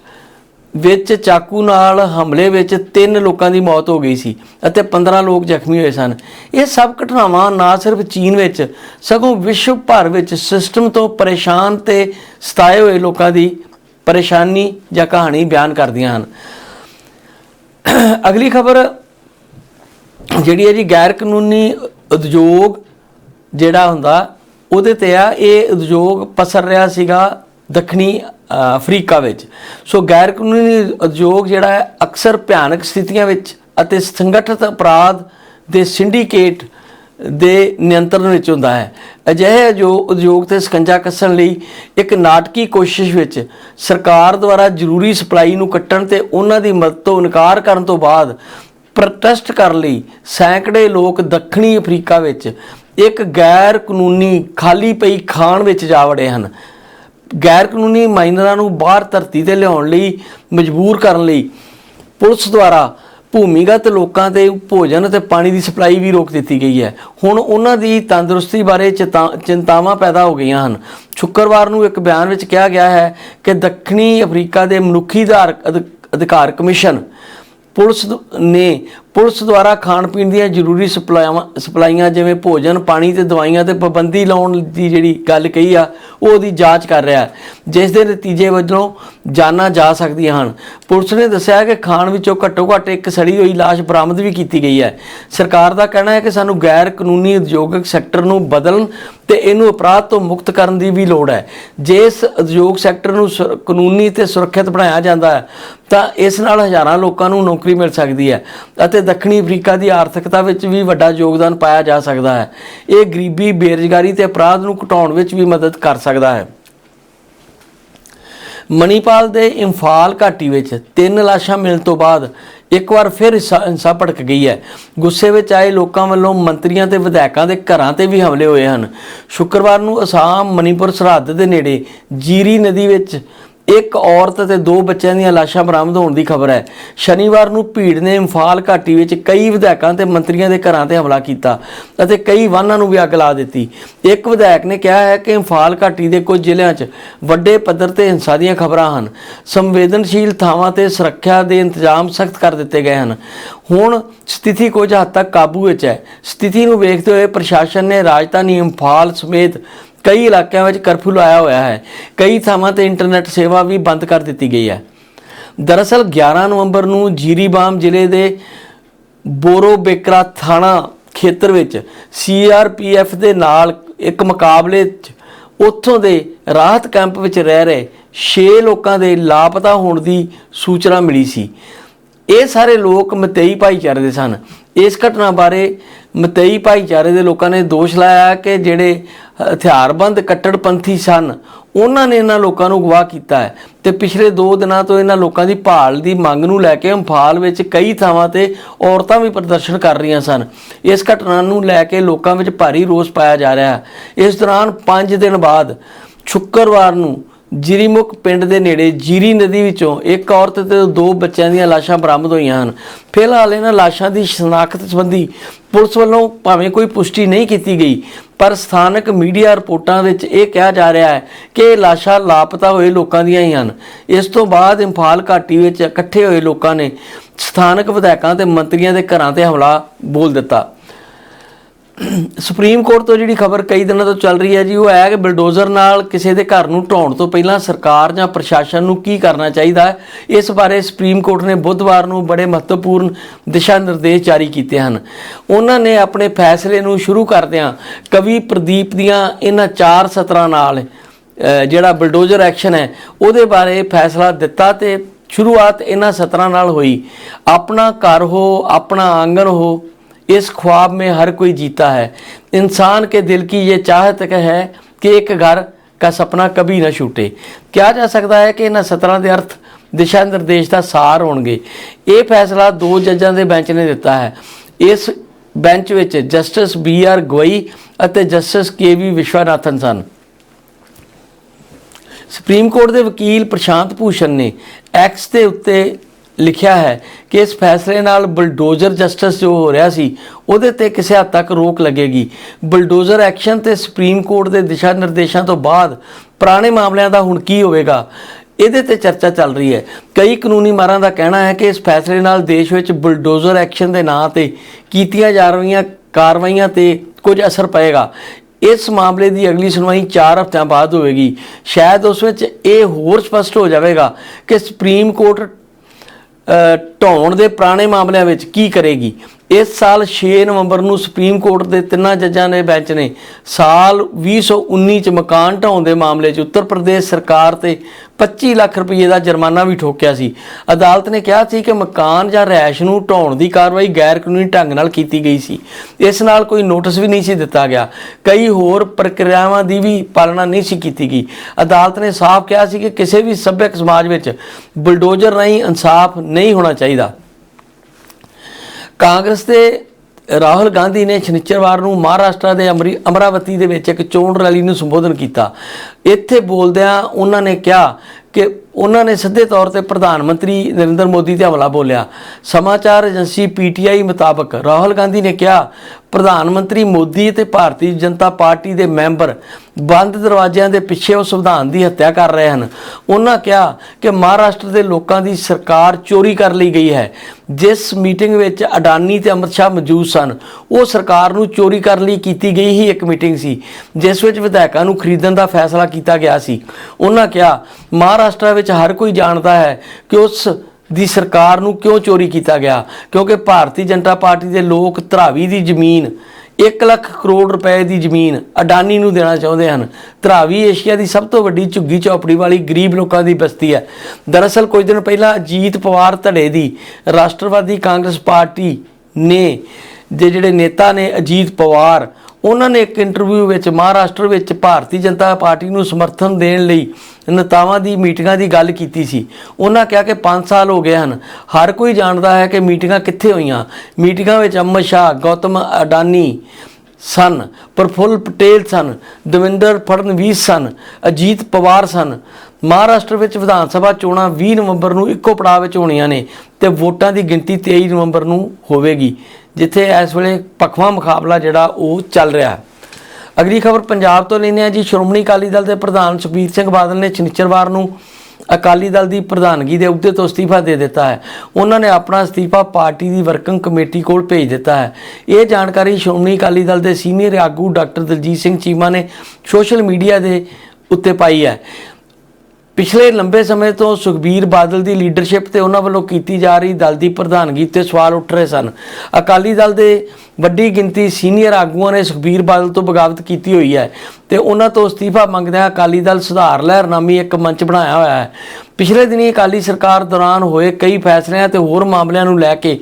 Speaker 1: ਵਿੱਚ ਚਾਕੂ ਨਾਲ ਹਮਲੇ ਵਿੱਚ ਤਿੰਨ ਲੋਕਾਂ ਦੀ ਮੌਤ ਹੋ ਗਈ ਸੀ ਅਤੇ 15 ਲੋਕ ਜ਼ਖਮੀ ਹੋਏ ਸਨ। ਇਹ ਸਭ ਘਟਨਾਵਾਂ ਨਾ ਸਿਰਫ ਚੀਨ ਵਿੱਚ, ਸਗੋਂ ਵਿਸ਼ਵ ਭਰ ਵਿੱਚ ਸਿਸਟਮ ਤੋਂ ਪਰੇਸ਼ਾਨ ਤੇ ਸਤਾਏ ਹੋਏ ਲੋਕਾਂ ਦੀ ਪਰੇਸ਼ਾਨੀ ਜਾਂ ਕਹਾਣੀ ਬਿਆਨ ਕਰਦੀਆਂ ਹਨ। ਅਗਲੀ ਖਬਰ ਜਿਹੜੀ ਹੈ ਜੀ ਗੈਰ ਕਾਨੂੰਨੀ ਉਦਯੋਗ ਜਿਹੜਾ ਹੁੰਦਾ, ਉਹਦੇ ਤੇ ਆ, ਇਹ ਉਦਯੋਗ ਪਸਰ ਰਿਹਾ ਸੀਗਾ ਦੱਖਣੀ ਅਫਰੀਕਾ ਵਿੱਚ। ਸੋ ਗੈਰ ਕਾਨੂੰਨੀ ਉਦਯੋਗ ਜਿਹੜਾ ਹੈ, ਅਕਸਰ ਭਿਆਨਕ ਸਥਿਤੀਆਂ ਵਿੱਚ ਅਤੇ ਸੰਗਠਿਤ ਅਪਰਾਧ ਦੇ ਸਿੰਡੀਕੇਟ ਦੇ ਨਿਯੰਤਰਣ ਵਿੱਚ ਹੁੰਦਾ ਹੈ। ਅਜਿਹੇ ਜੋ ਉਦਯੋਗ ਤੇ ਸਕੰਜਾ ਕੱਸਣ ਲਈ ਇੱਕ ਨਾਟਕੀ ਕੋਸ਼ਿਸ਼ ਵਿੱਚ ਸਰਕਾਰ ਦੁਆਰਾ ਜ਼ਰੂਰੀ ਸਪਲਾਈ ਨੂੰ ਕੱਟਣ ਤੇ ਉਹਨਾਂ ਦੀ ਮਦਦ ਤੋਂ ਇਨਕਾਰ ਕਰਨ ਤੋਂ ਬਾਅਦ ਪ੍ਰੋਟੈਸਟ ਕਰਨ ਲਈ ਸੈਂਕੜੇ ਲੋਕ ਦੱਖਣੀ ਅਫਰੀਕਾ ਵਿੱਚ ਇੱਕ ਗੈਰ ਕਾਨੂੰਨੀ ਖਾਲੀ ਪਈ ਖਾਣ ਵਿੱਚ ਜਾ ਵੜੇ ਹਨ। ਗੈਰ ਕਾਨੂੰਨੀ ਮਾਈਨਰਾਂ ਨੂੰ ਬਾਹਰ ਧਰਤੀ ਤੇ ਲਿਆਉਣ ਲਈ, ਮਜਬੂਰ ਕਰਨ ਲਈ ਪੁਲਿਸ ਦੁਆਰਾ ਭੂਮੀਗਤ ਲੋਕਾਂ ਤੇ ਭੋਜਨ ਅਤੇ ਪਾਣੀ ਦੀ ਸਪਲਾਈ ਵੀ ਰੋਕ ਦਿੱਤੀ ਗਈ ਹੈ। ਹੁਣ ਉਹਨਾਂ ਦੀ ਤੰਦਰੁਸਤੀ ਬਾਰੇ ਚਿੰਤਾ- ਚਿੰਤਾਵਾਂ ਪੈਦਾ ਹੋ ਗਈਆਂ ਹਨ। ਸ਼ੁੱਕਰਵਾਰ ਨੂੰ ਇੱਕ ਬਿਆਨ ਵਿੱਚ ਕਿਹਾ ਗਿਆ ਹੈ ਕਿ ਦੱਖਣੀ ਅਫਰੀਕਾ ਦੇ ਮਨੁੱਖੀ ਅਧਿਕਾਰ, ਅਧ- ਅਧਿਕਾਰ ਕਮਿਸ਼ਨ ਪੁਲਿਸ ਨੇ ਪੁਲਿਸ ਦੁਆਰਾ ਖਾਣ ਪੀਣ ਦੀਆਂ ਜ਼ਰੂਰੀ ਸਪਲਾਈਆਂ ਸਪਲਾਈਆਂ ਜਿਵੇਂ ਭੋਜਨ, ਪਾਣੀ ਤੇ ਦਵਾਈਆਂ ਤੇ ਪਾਬੰਦੀ ਲਾਉਣ ਦੀ ਜਿਹੜੀ ਗੱਲ ਕਹੀ ਆ, ਉਹ ਉਹਦੀ ਜਾਂਚ ਕਰ ਰਿਹਾ ਜਿਸ ਦੇ ਨਤੀਜੇ ਵਜੋਂ ਜਾਨਾਂ ਜਾ ਸਕਦੀਆਂ ਹਨ। ਪੁਲਿਸ ਨੇ ਦੱਸਿਆ ਕਿ ਖਾਣ ਵਿੱਚੋਂ ਘੱਟੋ ਘੱਟ ਇੱਕ ਸੜੀ ਹੋਈ ਲਾਸ਼ ਬਰਾਮਦ ਵੀ ਕੀਤੀ ਗਈ ਹੈ। ਸਰਕਾਰ ਦਾ ਕਹਿਣਾ ਹੈ ਕਿ ਸਾਨੂੰ ਗੈਰ ਕਾਨੂੰਨੀ ਉਦਯੋਗਿਕ ਸੈਕਟਰ ਨੂੰ ਬਦਲਣ ਤੇ ਇਹਨੂੰ ਅਪਰਾਧ ਤੋਂ ਮੁਕਤ ਕਰਨ ਦੀ ਵੀ ਲੋੜ ਹੈ। ਜੇ ਇਸ ਉਦਯੋਗ ਸੈਕਟਰ ਨੂੰ ਸੁਰ- ਕਾਨੂੰਨੀ ਤੇ ਸੁਰੱਖਿਅਤ ਬਣਾਇਆ ਜਾਂਦਾ ਹੈ, ਤਾਂ ਇਸ ਨਾਲ ਹਜ਼ਾਰਾਂ ਲੋਕਾਂ ਨੂੰ ਨੌਕਰੀ ਮਿਲ ਸਕਦੀ ਹੈ ਅਤੇ ਦੱਖਣੀ ਅਫਰੀਕਾ ਦੀ ਆਰਥਿਕਤਾ ਵਿੱਚ ਵੀ ਵੱਡਾ ਯੋਗਦਾਨ ਪਾਇਆ ਜਾ ਸਕਦਾ ਹੈ। ਇਹ ਗਰੀਬੀ, ਬੇਰੁਜ਼ਗਾਰੀ ਤੇ ਅਪਰਾਧ ਨੂੰ ਘਟਾਉਣ ਵਿੱਚ ਵੀ ਮਦਦ ਕਰ ਸਕਦਾ ਹੈ। ਮਣੀਪਾਲ ਦੇ ਇੰਫਾਲ ਘਾਟੀ ਵਿੱਚ ਤਿੰਨ ਲਾਸ਼ਾਂ ਮਿਲਣ ਤੋਂ ਬਾਅਦ ਇੱਕ ਵਾਰ ਫਿਰ ਹਿੰਸਾ ਹਿੰਸਾ ਭੜਕ ਗਈ ਹੈ। ਗੁੱਸੇ ਵਿੱਚ ਆਏ ਲੋਕਾਂ ਵੱਲੋਂ ਮੰਤਰੀਆਂ ਤੇ ਵਿਧਾਇਕਾਂ ਦੇ ਘਰਾਂ ਤੇ ਵੀ ਹਮਲੇ ਹੋਏ ਹਨ। ਸ਼ੁੱਕਰਵਾਰ ਨੂੰ ਅਸਾਮ, ਮਣੀਪੁਰ, ਸਰਹੱਦ ਦੇ ਨੇੜੇ ਜੀਰੀ ਨਦੀ ਵਿੱਚ ਇੱਕ ਔਰਤ ਅਤੇ ਦੋ ਬੱਚਿਆਂ ਦੀਆਂ ਲਾਸ਼ਾਂ ਬਰਾਮਦ ਹੋਣ ਦੀ ਖਬਰ ਹੈ। ਸ਼ਨੀਵਾਰ ਨੂੰ ਭੀੜ ਨੇ ਇੰਫਾਲ ਘਾਟੀ ਵਿੱਚ ਕਈ ਵਿਧਾਇਕਾਂ ਤੇ ਮੰਤਰੀਆਂ ਦੇ ਘਰਾਂ ਤੇ ਹਮਲਾ ਕੀਤਾ ਅਤੇ ਕਈ ਵਾਹਨਾਂ ਨੂੰ ਵੀ ਅੱਗ ਲਾ ਦਿੱਤੀ। ਇੱਕ ਵਿਧਾਇਕ ਨੇ ਕਿਹਾ ਹੈ ਕਿ ਇੰਫਾਲ ਘਾਟੀ ਦੇ ਕੁਝ ਜ਼ਿਲ੍ਹਿਆਂ 'ਚ ਵੱਡੇ ਪੱਧਰ ਤੇ ਹਿੰਸਾ ਦੀਆਂ ਖਬਰਾਂ ਹਨ। ਸੰਵੇਦਨਸ਼ੀਲ ਥਾਵਾਂ ਤੇ ਸੁਰੱਖਿਆ ਦੇ ਇੰਤਜ਼ਾਮ ਸਖਤ ਕਰ ਦਿੱਤੇ ਗਏ ਹਨ। ਹੁਣ ਸਥਿਤੀ ਕੁਝ ਹੱਦ ਤੱਕ ਕਾਬੂ ਵਿੱਚ ਹੈ। ਸਥਿਤੀ ਨੂੰ ਵੇਖਦੇ ਹੋਏ ਪ੍ਰਸ਼ਾਸਨ ਨੇ ਰਾਜਧਾਨੀ ਇੰਫਾਲ ਸਮੇਤ ਕਈ ਇਲਾਕਿਆਂ ਵਿੱਚ ਕਰਫਿਊ ਲਾਇਆ ਹੋਇਆ ਹੈ। ਕਈ ਥਾਵਾਂ ਤੇ ਇੰਟਰਨੈਟ ਸੇਵਾ ਵੀ ਬੰਦ ਕਰ ਦਿੱਤੀ ਗਈ ਹੈ। ਦਰਅਸਲ 11 ਨਵੰਬਰ ਨੂੰ ਜੀਰੀਬਾਮ ਜ਼ਿਲ੍ਹੇ ਦੇ ਬੋਰੋਬੇਕਰਾ ਥਾਣਾ ਖੇਤਰ ਵਿੱਚ ਸੀਆਰਪੀਐਫ ਦੇ ਨਾਲ ਇੱਕ ਮੁਕਾਬਲੇ 'ਚ ਉੱਥੋਂ ਦੇ ਰਾਹਤ ਕੈਂਪ ਵਿੱਚ ਰਹਿ ਰਹੇ 6 ਲੋਕਾਂ ਦੇ ਲਾਪਤਾ ਹੋਣ ਦੀ ਸੂਚਨਾ ਮਿਲੀ ਸੀ। ਇਹ ਸਾਰੇ ਲੋਕ ਮਤਈ ਭਾਈਚਾਰੇ ਦੇ ਸਨ। ਇਸ ਘਟਨਾ ਬਾਰੇ ਮਤਈ ਭਾਈਚਾਰੇ ਦੇ ਲੋਕਾਂ ਨੇ ਦੋਸ਼ ਲਾਇਆ ਕਿ ਜਿਹੜੇ ਹਥਿਆਰਬੰਦ ਕੱਟੜਪੰਥੀ ਸਨ, ਉਹਨਾਂ ਨੇ ਇਹਨਾਂ ਲੋਕਾਂ ਨੂੰ ਗਵਾਹ ਕੀਤਾ ਹੈ। ਤੇ ਪਿਛਲੇ 2 ਦਿਨਾਂ ਤੋਂ ਇਹਨਾਂ ਲੋਕਾਂ ਦੀ ਭਾਲ ਦੀ ਮੰਗ ਨੂੰ ਲੈ ਕੇ ਇੰਫਾਲ ਵਿੱਚ ਕਈ ਥਾਵਾਂ ਤੇ ਔਰਤਾਂ ਵੀ ਪ੍ਰਦਰਸ਼ਨ ਕਰ ਰਹੀਆਂ ਸਨ। ਇਸ ਘਟਨਾ ਨੂੰ ਲੈ ਕੇ ਲੋਕਾਂ ਵਿੱਚ ਭਾਰੀ ਰੋਸ ਪਾਇਆ ਜਾ ਰਿਹਾ ਹੈ। ਇਸ ਦੌਰਾਨ 5 ਦਿਨ ਬਾਅਦ ਸ਼ੁੱਕਰਵਾਰ ਨੂੰ ਜਿਰੀਮੁਖ ਪਿੰਡ ਦੇ ਨੇੜੇ ਜੀਰੀ ਨਦੀ ਵਿੱਚੋਂ ਇੱਕ ਔਰਤ ਤੇ ਦੋ ਬੱਚਿਆਂ ਦੀਆਂ ਲਾਸ਼ਾਂ ਬਰਾਮਦ ਹੋਈਆਂ ਹਨ। ਫਿਲਹਾਲ ਇਹਨਾਂ ਲਾਸ਼ਾਂ ਦੀ ਸ਼ਨਾਖਤ ਸੰਬੰਧੀ ਪੁਲਿਸ ਵੱਲੋਂ ਭਾਵੇਂ ਕੋਈ ਪੁਸ਼ਟੀ ਨਹੀਂ ਕੀਤੀ ਗਈ, ਪਰ ਸਥਾਨਕ ਮੀਡੀਆ ਰਿਪੋਰਟਾਂ ਵਿੱਚ ਇਹ ਕਿਹਾ ਜਾ ਰਿਹਾ ਹੈ ਕਿ ਇਹ ਲਾਸ਼ਾਂ ਲਾਪਤਾ ਹੋਏ ਲੋਕਾਂ ਦੀਆਂ ਹੀ ਹਨ। ਇਸ ਤੋਂ ਬਾਅਦ ਇੰਫਾਲ ਘਾਟੀ ਵਿੱਚ ਇਕੱਠੇ ਹੋਏ ਲੋਕਾਂ ਨੇ ਸਥਾਨਕ ਵਿਧਾਇਕਾਂ ਤੇ ਮੰਤਰੀਆਂ ਦੇ ਘਰਾਂ ਤੇ ਹਮਲਾ ਬੋਲ ਦਿੱਤਾ। ਸੁਪਰੀਮ ਕੋਰਟ ਤੋਂ ਜਿਹੜੀ ਖਬਰ ਕਈ ਦਿਨਾਂ ਤੋਂ ਚੱਲ ਰਹੀ ਹੈ ਜੀ, ਉਹ ਹੈ ਕਿ ਬਲਡੋਜ਼ਰ ਨਾਲ ਕਿਸੇ ਦੇ ਘਰ ਨੂੰ ਢਾਉਣ ਤੋਂ ਪਹਿਲਾਂ ਸਰਕਾਰ ਜਾਂ ਪ੍ਰਸ਼ਾਸਨ ਨੂੰ ਕੀ ਕਰਨਾ ਚਾਹੀਦਾ ਹੈ? ਇਸ ਬਾਰੇ ਸੁਪਰੀਮ ਕੋਰਟ ਨੇ ਬੁੱਧਵਾਰ ਨੂੰ ਬੜੇ ਮਹੱਤਵਪੂਰਨ ਦਿਸ਼ਾ ਨਿਰਦੇਸ਼ ਜਾਰੀ ਕੀਤੇ ਹਨ। ਉਹਨਾਂ ਨੇ ਆਪਣੇ ਫੈਸਲੇ ਨੂੰ ਸ਼ੁਰੂ ਕਰਦਿਆਂ ਕਵੀ ਪ੍ਰਦੀਪ ਦੀਆਂ ਇਹਨਾਂ ਚਾਰ ਸਤਰਾਂ ਨਾਲ ਜਿਹੜਾ ਬਲਡੋਜ਼ਰ ਐਕਸ਼ਨ ਹੈ, ਉਹਦੇ ਬਾਰੇ ਫੈਸਲਾ ਦਿੱਤਾ ਤੇ ਸ਼ੁਰੂਆਤ ਇਹਨਾਂ ਸਤਰਾਂ ਨਾਲ ਹੋਈ। ਆਪਣਾ ਘਰ ਹੋ, ਆਪਣਾ ਆਂਗਣ ਹੋ इस ख्वाब में हर कोई जीता है इंसान के दिल की ये चाहत है कि एक घर का सपना कभी ना छूटे ਕਿਹਾ ਜਾ ਸਕਦਾ ਹੈ ਕਿ ਇਹਨਾਂ ਸਤਰਾਂ ਦੇ ਅਰਥ ਦਿਸ਼ਾ ਨਿਰਦੇਸ਼ ਦਾ ਸਾਰ ਹੋਣਗੇ ਇਹ ਫੈਸਲਾ ਦੋ ਜੱਜਾਂ ਦੇ ਬੈਂਚ ਨੇ ਦਿੱਤਾ ਹੈ ਇਸ ਬੈਂਚ ਵਿੱਚ ਜਸਟਿਸ ਬੀ ਆਰ ਗੋਈ ਅਤੇ ਜਸਟਿਸ ਕੇ ਵੀ ਵਿਸ਼ਵਨਾਥਨ ਸਨ ਸੁਪਰੀਮ ਕੋਰਟ ਦੇ ਵਕੀਲ ਪ੍ਰਸ਼ਾਂਤ ਭੂਸ਼ਣ ਨੇ ਐਕਸ ਦੇ ਉੱਤੇ ਲਿਖਿਆ ਹੈ ਕਿ ਇਸ ਫੈਸਲੇ ਨਾਲ ਬਲਡੋਜ਼ਰ ਜਸਟਿਸ ਜੋ ਹੋ ਰਿਹਾ ਸੀ, ਉਹਦੇ ਤੇ ਕਿਸੇ ਹੱਦ ਤੱਕ ਰੋਕ ਲੱਗੇਗੀ। ਬਲਡੋਜ਼ਰ ਐਕਸ਼ਨ ਤੇ ਸੁਪਰੀਮ ਕੋਰਟ ਦੇ ਦਿਸ਼ਾ ਨਿਰਦੇਸ਼ਾਂ ਤੋਂ ਬਾਅਦ ਪੁਰਾਣੇ ਮਾਮਲਿਆਂ ਦਾ ਹੁਣ ਕੀ ਹੋਵੇਗਾ, ਇਹਦੇ ਤੇ ਚਰਚਾ ਚੱਲ ਰਹੀ ਹੈ। ਕਈ ਕਾਨੂੰਨੀ ਮਾਰਾਂ ਦਾ ਕਹਿਣਾ ਹੈ ਕਿ ਇਸ ਫੈਸਲੇ ਨਾਲ ਦੇਸ਼ ਵਿੱਚ ਬਲਡੋਜ਼ਰ ਐਕਸ਼ਨ ਦੇ ਨਾਂ ਤੇ ਕੀਤੀਆਂ ਜਾ ਰਹੀਆਂ ਕਾਰਵਾਈਆਂ ਤੇ ਕੁਝ ਅਸਰ ਪਏਗਾ। ਇਸ ਮਾਮਲੇ ਦੀ ਅਗਲੀ ਸੁਣਵਾਈ 4 ਹਫ਼ਤਿਆਂ ਬਾਅਦ ਹੋਵੇਗੀ। ਸ਼ਾਇਦ ਉਸ ਵਿੱਚ ਇਹ ਹੋਰ ਸਪਸ਼ਟ ਹੋ ਜਾਵੇਗਾ ਕਿ ਸੁਪਰੀਮ ਕੋਰਟ ਢਾਉਣ ਦੇ ਪੁਰਾਣੇ ਮਾਮਲਿਆਂ ਵਿੱਚ ਕੀ ਕਰੇਗੀ? ਇਸ ਸਾਲ 6 ਨਵੰਬਰ ਨੂੰ ਸੁਪਰੀਮ ਕੋਰਟ ਦੇ ਤਿੰਨਾਂ ਜੱਜਾਂ ਦੇ ਬੈਂਚ ਨੇ ਸਾਲ 2019 ਚ ਮਕਾਨ ਢਾਉਣ ਦੇ ਮਾਮਲੇ 'ਚ ਉੱਤਰ ਪ੍ਰਦੇਸ਼ ਸਰਕਾਰ ਤੇ 25 ਲੱਖ ਰੁਪਏ ਦਾ ਜੁਰਮਾਨਾ ਵੀ ਠੋਕਿਆ ਸੀ। ਅਦਾਲਤ ਨੇ ਕਿਹਾ ਸੀ ਕਿ ਮਕਾਨ ਜਾਂ ਰਿਹਾਇਸ਼ ਨੂੰ ਢਾਉਣ ਦੀ ਕਾਰਵਾਈ ਗੈਰ ਕਾਨੂੰਨੀ ਢੰਗ ਨਾਲ ਕੀਤੀ ਗਈ ਸੀ। ਇਸ ਨਾਲ ਕੋਈ ਨੋਟਿਸ ਵੀ ਨਹੀਂ ਸੀ ਦਿੱਤਾ ਗਿਆ। ਕਈ ਹੋਰ ਪ੍ਰਕਿਰਿਆਵਾਂ ਦੀ ਵੀ ਪਾਲਣਾ ਨਹੀਂ ਸੀ ਕੀਤੀ ਗਈ। ਅਦਾਲਤ ਨੇ ਸਾਫ਼ ਕਿਹਾ ਸੀ ਕਿ ਕਿਸੇ ਵੀ ਸੱਭਿਅਕ ਸਮਾਜ ਵਿੱਚ ਬਲਡੋਜਰ ਰਾਹੀਂ ਇਨਸਾਫ ਨਹੀਂ ਹੋਣਾ ਚਾਹੀਦਾ। ਕਾਂਗਰਸ ਦੇ ਰਾਹੁਲ ਗਾਂਧੀ ਨੇ ਸ਼ਨੀਚਰਵਾਰ ਨੂੰ ਮਹਾਰਾਸ਼ਟਰ ਦੇ ਅਮਰੀ, ਅਮਰਾਵਤੀ ਦੇ ਵਿੱਚ ਇੱਕ ਚੋਣ ਰੈਲੀ ਨੂੰ ਸੰਬੋਧਨ ਕੀਤਾ। ਇੱਥੇ ਬੋਲਦਿਆਂ ਉਹਨਾਂ ਨੇ ਕਿਹਾ ਕਿ ਉਹਨਾਂ ਨੇ ਸਿੱਧੇ ਤੌਰ ਤੇ ਪ੍ਰਧਾਨ ਮੰਤਰੀ ਨਰਿੰਦਰ ਮੋਦੀ ਤੇ ਹਮਲਾ ਬੋਲਿਆ। ਸਮਾਚਾਰ ਏਜੰਸੀ ਪੀਟੀਆਈ ਮੁਤਾਬਕ ਰਾਹੁਲ ਗਾਂਧੀ ਨੇ ਕਿਹਾ, ਪ੍ਰਧਾਨ ਮੰਤਰੀ ਮੋਦੀ ਤੇ ਭਾਰਤੀ ਜਨਤਾ ਪਾਰਟੀ ਦੇ ਮੈਂਬਰ ਬੰਦ ਦਰਵਾਜ਼ਿਆਂ ਦੇ ਪਿੱਛੇ ਉਹ ਸੰਵਿਧਾਨ ਦੀ ਹੱਤਿਆ ਕਰ ਰਹੇ ਹਨ। ਉਹਨਾਂ ਕਿਹਾ ਕਿ ਮਹਾਰਾਸ਼ਟਰ ਦੇ ਲੋਕਾਂ ਦੀ ਸਰਕਾਰ ਚੋਰੀ ਕਰ ਲਈ ਗਈ ਹੈ। ਜਿਸ ਮੀਟਿੰਗ ਵਿੱਚ ਅਡਾਨੀ ਤੇ ਅਮਿਤ ਸ਼ਾਹ ਮੌਜੂਦ ਸਨ, ਉਹ ਸਰਕਾਰ ਨੂੰ ਚੋਰੀ ਕਰਨ ਲਈ ਕੀਤੀ ਗਈ ਹੀ ਇੱਕ ਮੀਟਿੰਗ ਸੀ, ਜਿਸ ਵਿੱਚ ਵਿਧਾਇਕਾਂ ਨੂੰ ਖਰੀਦਣ ਦਾ ਫੈਸਲਾ ਕੀਤਾ ਗਿਆ ਸੀ। ਉਹਨਾਂ ਕਿਹਾ, ਮਹਾਰਾਸ਼ਟਰ ਵਿੱਚ ਹਰ ਕੋਈ ਜਾਣਦਾ ਹੈ ਕਿ ਉਸ ਦੀ ਸਰਕਾਰ ਨੂੰ ਕਿਉਂ ਚੋਰੀ ਕੀਤਾ ਗਿਆ? ਕਿਉਂਕਿ ਭਾਰਤੀ ਜਨਤਾ ਪਾਰਟੀ ਦੇ ਲੋਕ ਧਰਾਵੀ ਦੀ ਜ਼ਮੀਨ 1 ਲੱਖ ਕਰੋੜ ਰੁਪਏ ਦੀ ਜ਼ਮੀਨ ਅਡਾਨੀ ਨੂੰ ਦੇਣਾ ਚਾਹੁੰਦੇ ਹਨ। ਧਰਾਵੀ ਏਸ਼ੀਆ ਦੀ ਸਭ ਤੋਂ ਵੱਡੀ ਝੁੱਗੀ ਚੌਪੜੀ ਵਾਲੀ ਗਰੀਬ ਲੋਕਾਂ ਦੀ ਬਸਤੀ ਹੈ। ਦਰਅਸਲ ਕੁਝ ਦਿਨ ਪਹਿਲਾਂ ਅਜੀਤ ਪਵਾਰ ਧੜੇ ਦੀ ਰਾਸ਼ਟਰਵਾਦੀ ਕਾਂਗਰਸ ਪਾਰਟੀ ਨੇ, ਦੇ ਜਿਹੜੇ ਨੇਤਾ ਨੇ ਅਜੀਤ ਪਵਾਰ ਉਹਨਾਂ ਨੇ ਇੱਕ ਇੰਟਰਵਿਊ ਵਿੱਚ ਮਹਾਰਾਸ਼ਟਰ ਵਿੱਚ ਭਾਰਤੀ ਜਨਤਾ ਪਾਰਟੀ ਨੂੰ ਸਮਰਥਨ ਦੇਣ ਲਈ ਨੇਤਾਵਾਂ ਦੀ ਮੀਟਿੰਗਾਂ ਦੀ ਗੱਲ ਕੀਤੀ ਸੀ। ਉਹਨਾਂ ਕਿਹਾ ਕਿ 5 ਸਾਲ ਹੋ ਗਏ ਹਨ। ਹਰ ਕੋਈ ਜਾਣਦਾ ਹੈ ਕਿ ਮੀਟਿੰਗਾਂ ਕਿੱਥੇ ਹੋਈਆਂ। ਮੀਟਿੰਗਾਂ ਵਿੱਚ ਅਮਿਤ ਸ਼ਾਹ, ਗੌਤਮ ਅਡਾਨੀ ਸਨ, ਪ੍ਰਫੁੱਲ ਪਟੇਲ ਸਨ, ਦਵਿੰਦਰ ਫੜਨਵੀਸ ਸਨ, ਅਜੀਤ ਪਵਾਰ ਸਨ। ਮਹਾਰਾਸ਼ਟਰ ਵਿੱਚ ਵਿਧਾਨ ਸਭਾ ਚੋਣਾਂ 20 ਨਵੰਬਰ ਨੂੰ ਇੱਕੋ ਪੜਾਅ ਵਿੱਚ ਹੋਣੀਆਂ ਨੇ ਤੇ ਵੋਟਾਂ ਦੀ ਗਿਣਤੀ 23 ਨਵੰਬਰ ਨੂੰ ਹੋਵੇਗੀ। ਜਿੱਥੇ ਇਸ ਵੇਲੇ ਪੱਖਵਾਂ ਮੁਕਾਬਲਾ ਜਿਹੜਾ ਉਹ ਚੱਲ ਰਿਹਾ ਹੈ। ਅਗਲੀ ਖਬਰ ਪੰਜਾਬ ਤੋਂ ਲੈਂਦੇ ਹਾਂ ਜੀ। ਸ਼੍ਰੋਮਣੀ ਅਕਾਲੀ ਦਲ ਦੇ ਪ੍ਰਧਾਨ ਸੁਖਬੀਰ ਸਿੰਘ ਬਾਦਲ ਨੇ ਸ਼ਨੀਚਰਵਾਰ ਨੂੰ ਅਕਾਲੀ ਦਲ ਦੀ ਪ੍ਰਧਾਨਗੀ ਦੇ ਅਹੁਦੇ ਤੋਂ ਅਸਤੀਫਾ ਦੇ ਦਿੱਤਾ ਹੈ। ਉਹਨਾਂ ਨੇ ਆਪਣਾ ਅਸਤੀਫਾ ਪਾਰਟੀ ਦੀ ਵਰਕਿੰਗ ਕਮੇਟੀ ਕੋਲ ਭੇਜ ਦਿੱਤਾ ਹੈ। ਇਹ ਜਾਣਕਾਰੀ ਸ਼੍ਰੋਮਣੀ ਅਕਾਲੀ ਦਲ ਦੇ ਸੀਨੀਅਰ ਆਗੂ ਡਾਕਟਰ ਦਲਜੀਤ ਸਿੰਘ ਚੀਮਾ ਨੇ ਸੋਸ਼ਲ ਮੀਡੀਆ ਦੇ ਉੱਤੇ ਪਾਈ ਹੈ। ਪਿਛਲੇ ਲੰਬੇ ਸਮੇਂ ਤੋਂ ਸੁਖਬੀਰ ਬਾਦਲ ਦੀ ਲੀਡਰਸ਼ਿਪ ਤੇ ਉਹਨਾਂ ਵੱਲੋਂ ਕੀਤੀ ਜਾ ਰਹੀ ਦਲ ਦੀ ਪ੍ਰਧਾਨਗੀ ਤੇ ਸਵਾਲ ਉੱਠ ਰਹੇ ਸਨ। ਅਕਾਲੀ ਦਲ ਦੇ ਵੱਡੀ ਗਿਣਤੀ ਸੀਨੀਅਰ ਆਗੂਆਂ ਨੇ ਸੁਖਬੀਰ ਬਾਦਲ ਤੋਂ ਬਗਾਵਤ ਕੀਤੀ ਹੋਈ ਹੈ ਤੇ ਉਹਨਾਂ ਤੋਂ ਅਸਤੀਫਾ ਮੰਗਦਿਆਂ ਅਕਾਲੀ ਦਲ ਸੁਧਾਰ ਲਹਿਰ ਨਾਮੀ ਇੱਕ ਮੰਚ ਬਣਾਇਆ ਹੋਇਆ ਹੈ। ਪਿਛਲੇ ਦਿਨੀ ਅਕਾਲੀ ਸਰਕਾਰ ਦੌਰਾਨ ਹੋਏ ਕਈ ਫੈਸਲਿਆਂ ਤੇ ਹੋਰ ਮਾਮਲਿਆਂ ਨੂੰ ਲੈ ਕੇ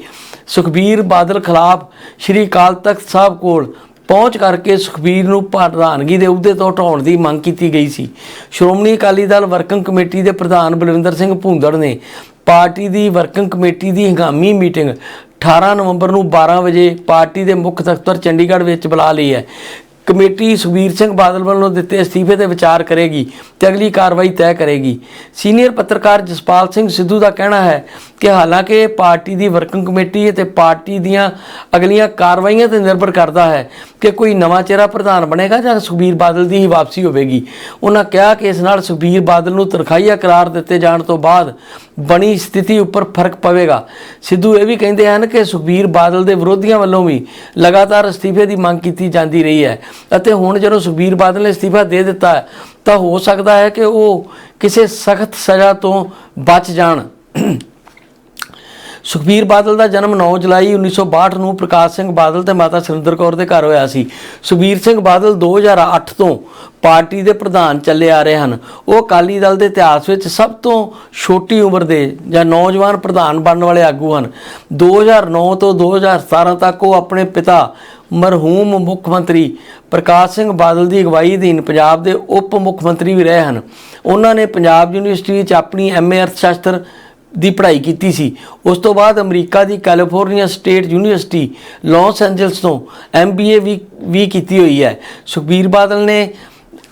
Speaker 1: ਸੁਖਬੀਰ ਬਾਦਲ ਖਿਲਾਫ ਸ਼੍ਰੀ ਅਕਾਲ ਤਖਤ ਸਾਹਿਬ ਕੋਲ ਪਹੁੰਚ ਕਰਕੇ ਸੁਖਬੀਰ ਨੂੰ ਪ੍ਰਧਾਨਗੀ ਦੇ ਅਹੁਦੇ ਤੋਂ ਹਟਾਉਣ ਦੀ ਮੰਗ ਕੀਤੀ ਗਈ ਸੀ। ਸ਼੍ਰੋਮਣੀ ਅਕਾਲੀ ਦਲ ਵਰਕਿੰਗ ਕਮੇਟੀ ਦੇ ਪ੍ਰਧਾਨ ਬਲਵਿੰਦਰ ਸਿੰਘ ਭੂੰਦੜ ਨੇ ਪਾਰਟੀ ਦੀ ਵਰਕਿੰਗ ਕਮੇਟੀ ਦੀ ਹੰਗਾਮੀ ਮੀਟਿੰਗ 18 ਨਵੰਬਰ ਨੂੰ 12 ਵਜੇ ਪਾਰਟੀ ਦੇ ਮੁੱਖ ਦਫ਼ਤਰ ਚੰਡੀਗੜ੍ਹ ਵਿੱਚ ਬੁਲਾ ਲਈ ਹੈ। ਕਮੇਟੀ ਸੁਖਬੀਰ ਸਿੰਘ ਬਾਦਲ ਵੱਲੋਂ ਦਿੱਤੇ ਅਸਤੀਫੇ ਤੇ ਵਿਚਾਰ ਕਰੇਗੀ ਤੇ ਅਗਲੀ ਕਾਰਵਾਈ ਤੈਅ ਕਰੇਗੀ। ਸੀਨੀਅਰ ਪੱਤਰਕਾਰ ਜਸਪਾਲ ਸਿੰਘ ਸਿੱਧੂ ਦਾ ਕਹਿਣਾ ਹੈ ਕਿ ਹਾਲਾਂਕਿ ਪਾਰਟੀ ਦੀ ਵਰਕਿੰਗ ਕਮੇਟੀ ਅਤੇ ਪਾਰਟੀ ਦੀਆਂ ਅਗਲੀਆਂ ਕਾਰਵਾਈਆਂ ਤੇ ਨਿਰਭਰ ਕਰਦਾ ਹੈ ਕਿ ਕੋਈ ਨਵਾਂ ਚਿਹਰਾ ਪ੍ਰਧਾਨ ਬਣੇਗਾ ਜਾਂ ਸੁਖਬੀਰ ਬਾਦਲ ਦੀ ਹੀ ਵਾਪਸੀ ਹੋਵੇਗੀ। ਉਹਨਾਂ ਕਿਹਾ ਕਿ ਇਸ ਨਾਲ ਸੁਖਬੀਰ ਬਾਦਲ ਨੂੰ ਤਨਖਾਹੀਆ ਕਰਾਰ ਦਿੱਤੇ ਜਾਣ ਤੋਂ ਬਾਅਦ ਬਣੀ ਸਥਿਤੀ ਉੱਪਰ ਫ਼ਰਕ ਪਵੇਗਾ। ਸਿੱਧੂ ਇਹ ਵੀ ਕਹਿੰਦੇ ਹਨ ਕਿ ਸੁਖਬੀਰ ਬਾਦਲ ਦੇ ਵਿਰੋਧੀਆਂ ਵੱਲੋਂ ਵੀ ਲਗਾਤਾਰ ਅਸਤੀਫੇ ਦੀ ਮੰਗ ਕੀਤੀ ਜਾਂਦੀ ਰਹੀ ਹੈ। ਅਤੇ ਹੁਣ ਜਦੋਂ ਸੁਖਬੀਰ ਬਾਦਲ ਨੇ ਅਸਤੀਫਾ ਦੇ ਦਿੱਤਾ ਤਾਂ ਹੋ ਸਕਦਾ ਹੈ ਕਿ ਉਹ ਕਿਸੇ ਸਖਤ ਸਜ਼ਾ ਤੋਂ ਬਚ ਜਾਣ। ਸੁਖਬੀਰ ਬਾਦਲ ਦਾ ਜਨਮ 9 ਜੁਲਾਈ 1962 ਨੂੰ ਪ੍ਰਕਾਸ਼ ਸਿੰਘ ਬਾਦਲ ਤੇ ਮਾਤਾ ਸੁਰਿੰਦਰ ਕੌਰ ਦੇ ਘਰ ਹੋਇਆ ਸੀ। ਸੁਖਬੀਰ ਸਿੰਘ ਬਾਦਲ 2008 ਤੋਂ ਪਾਰਟੀ ਦੇ ਪ੍ਰਧਾਨ ਚੱਲੇ ਆ ਰਹੇ ਹਨ। ਉਹ ਅਕਾਲੀ ਦਲ ਦੇ ਇਤਿਹਾਸ ਵਿੱਚ ਸਭ ਤੋਂ ਛੋਟੀ ਉਮਰ ਦੇ ਜਾਂ ਨੌਜਵਾਨ ਪ੍ਰਧਾਨ ਬਣਨ ਵਾਲੇ ਆਗੂ ਹਨ। 2009 ਤੋਂ 2017 ਤੱਕ ਉਹ ਆਪਣੇ ਪਿਤਾ ਮਰਹੂਮ ਮੁੱਖ ਮੰਤਰੀ ਪ੍ਰਕਾਸ਼ ਸਿੰਘ ਬਾਦਲ ਦੀ ਅਗਵਾਈ ਅਧੀਨ ਪੰਜਾਬ ਦੇ ਉਪ ਮੁੱਖ ਮੰਤਰੀ ਵੀ ਰਹੇ ਹਨ। ਉਹਨਾਂ ਨੇ ਪੰਜਾਬ ਯੂਨੀਵਰਸਿਟੀ ਵਿੱਚ ਆਪਣੀ ਐਮਏ ਅਰਥਸ਼ਾਸਤਰ ਦੀ ਪੜ੍ਹਾਈ ਕੀਤੀ ਸੀ। ਉਸ ਤੋਂ ਬਾਅਦ ਅਮਰੀਕਾ ਦੀ California State University Los Angeles ਤੋਂ ਐਮਬੀਏ ਵੀ ਵੀ ਕੀਤੀ ਹੋਈ ਹੈ। ਸੁਖਬੀਰ ਬਾਦਲ ਨੇ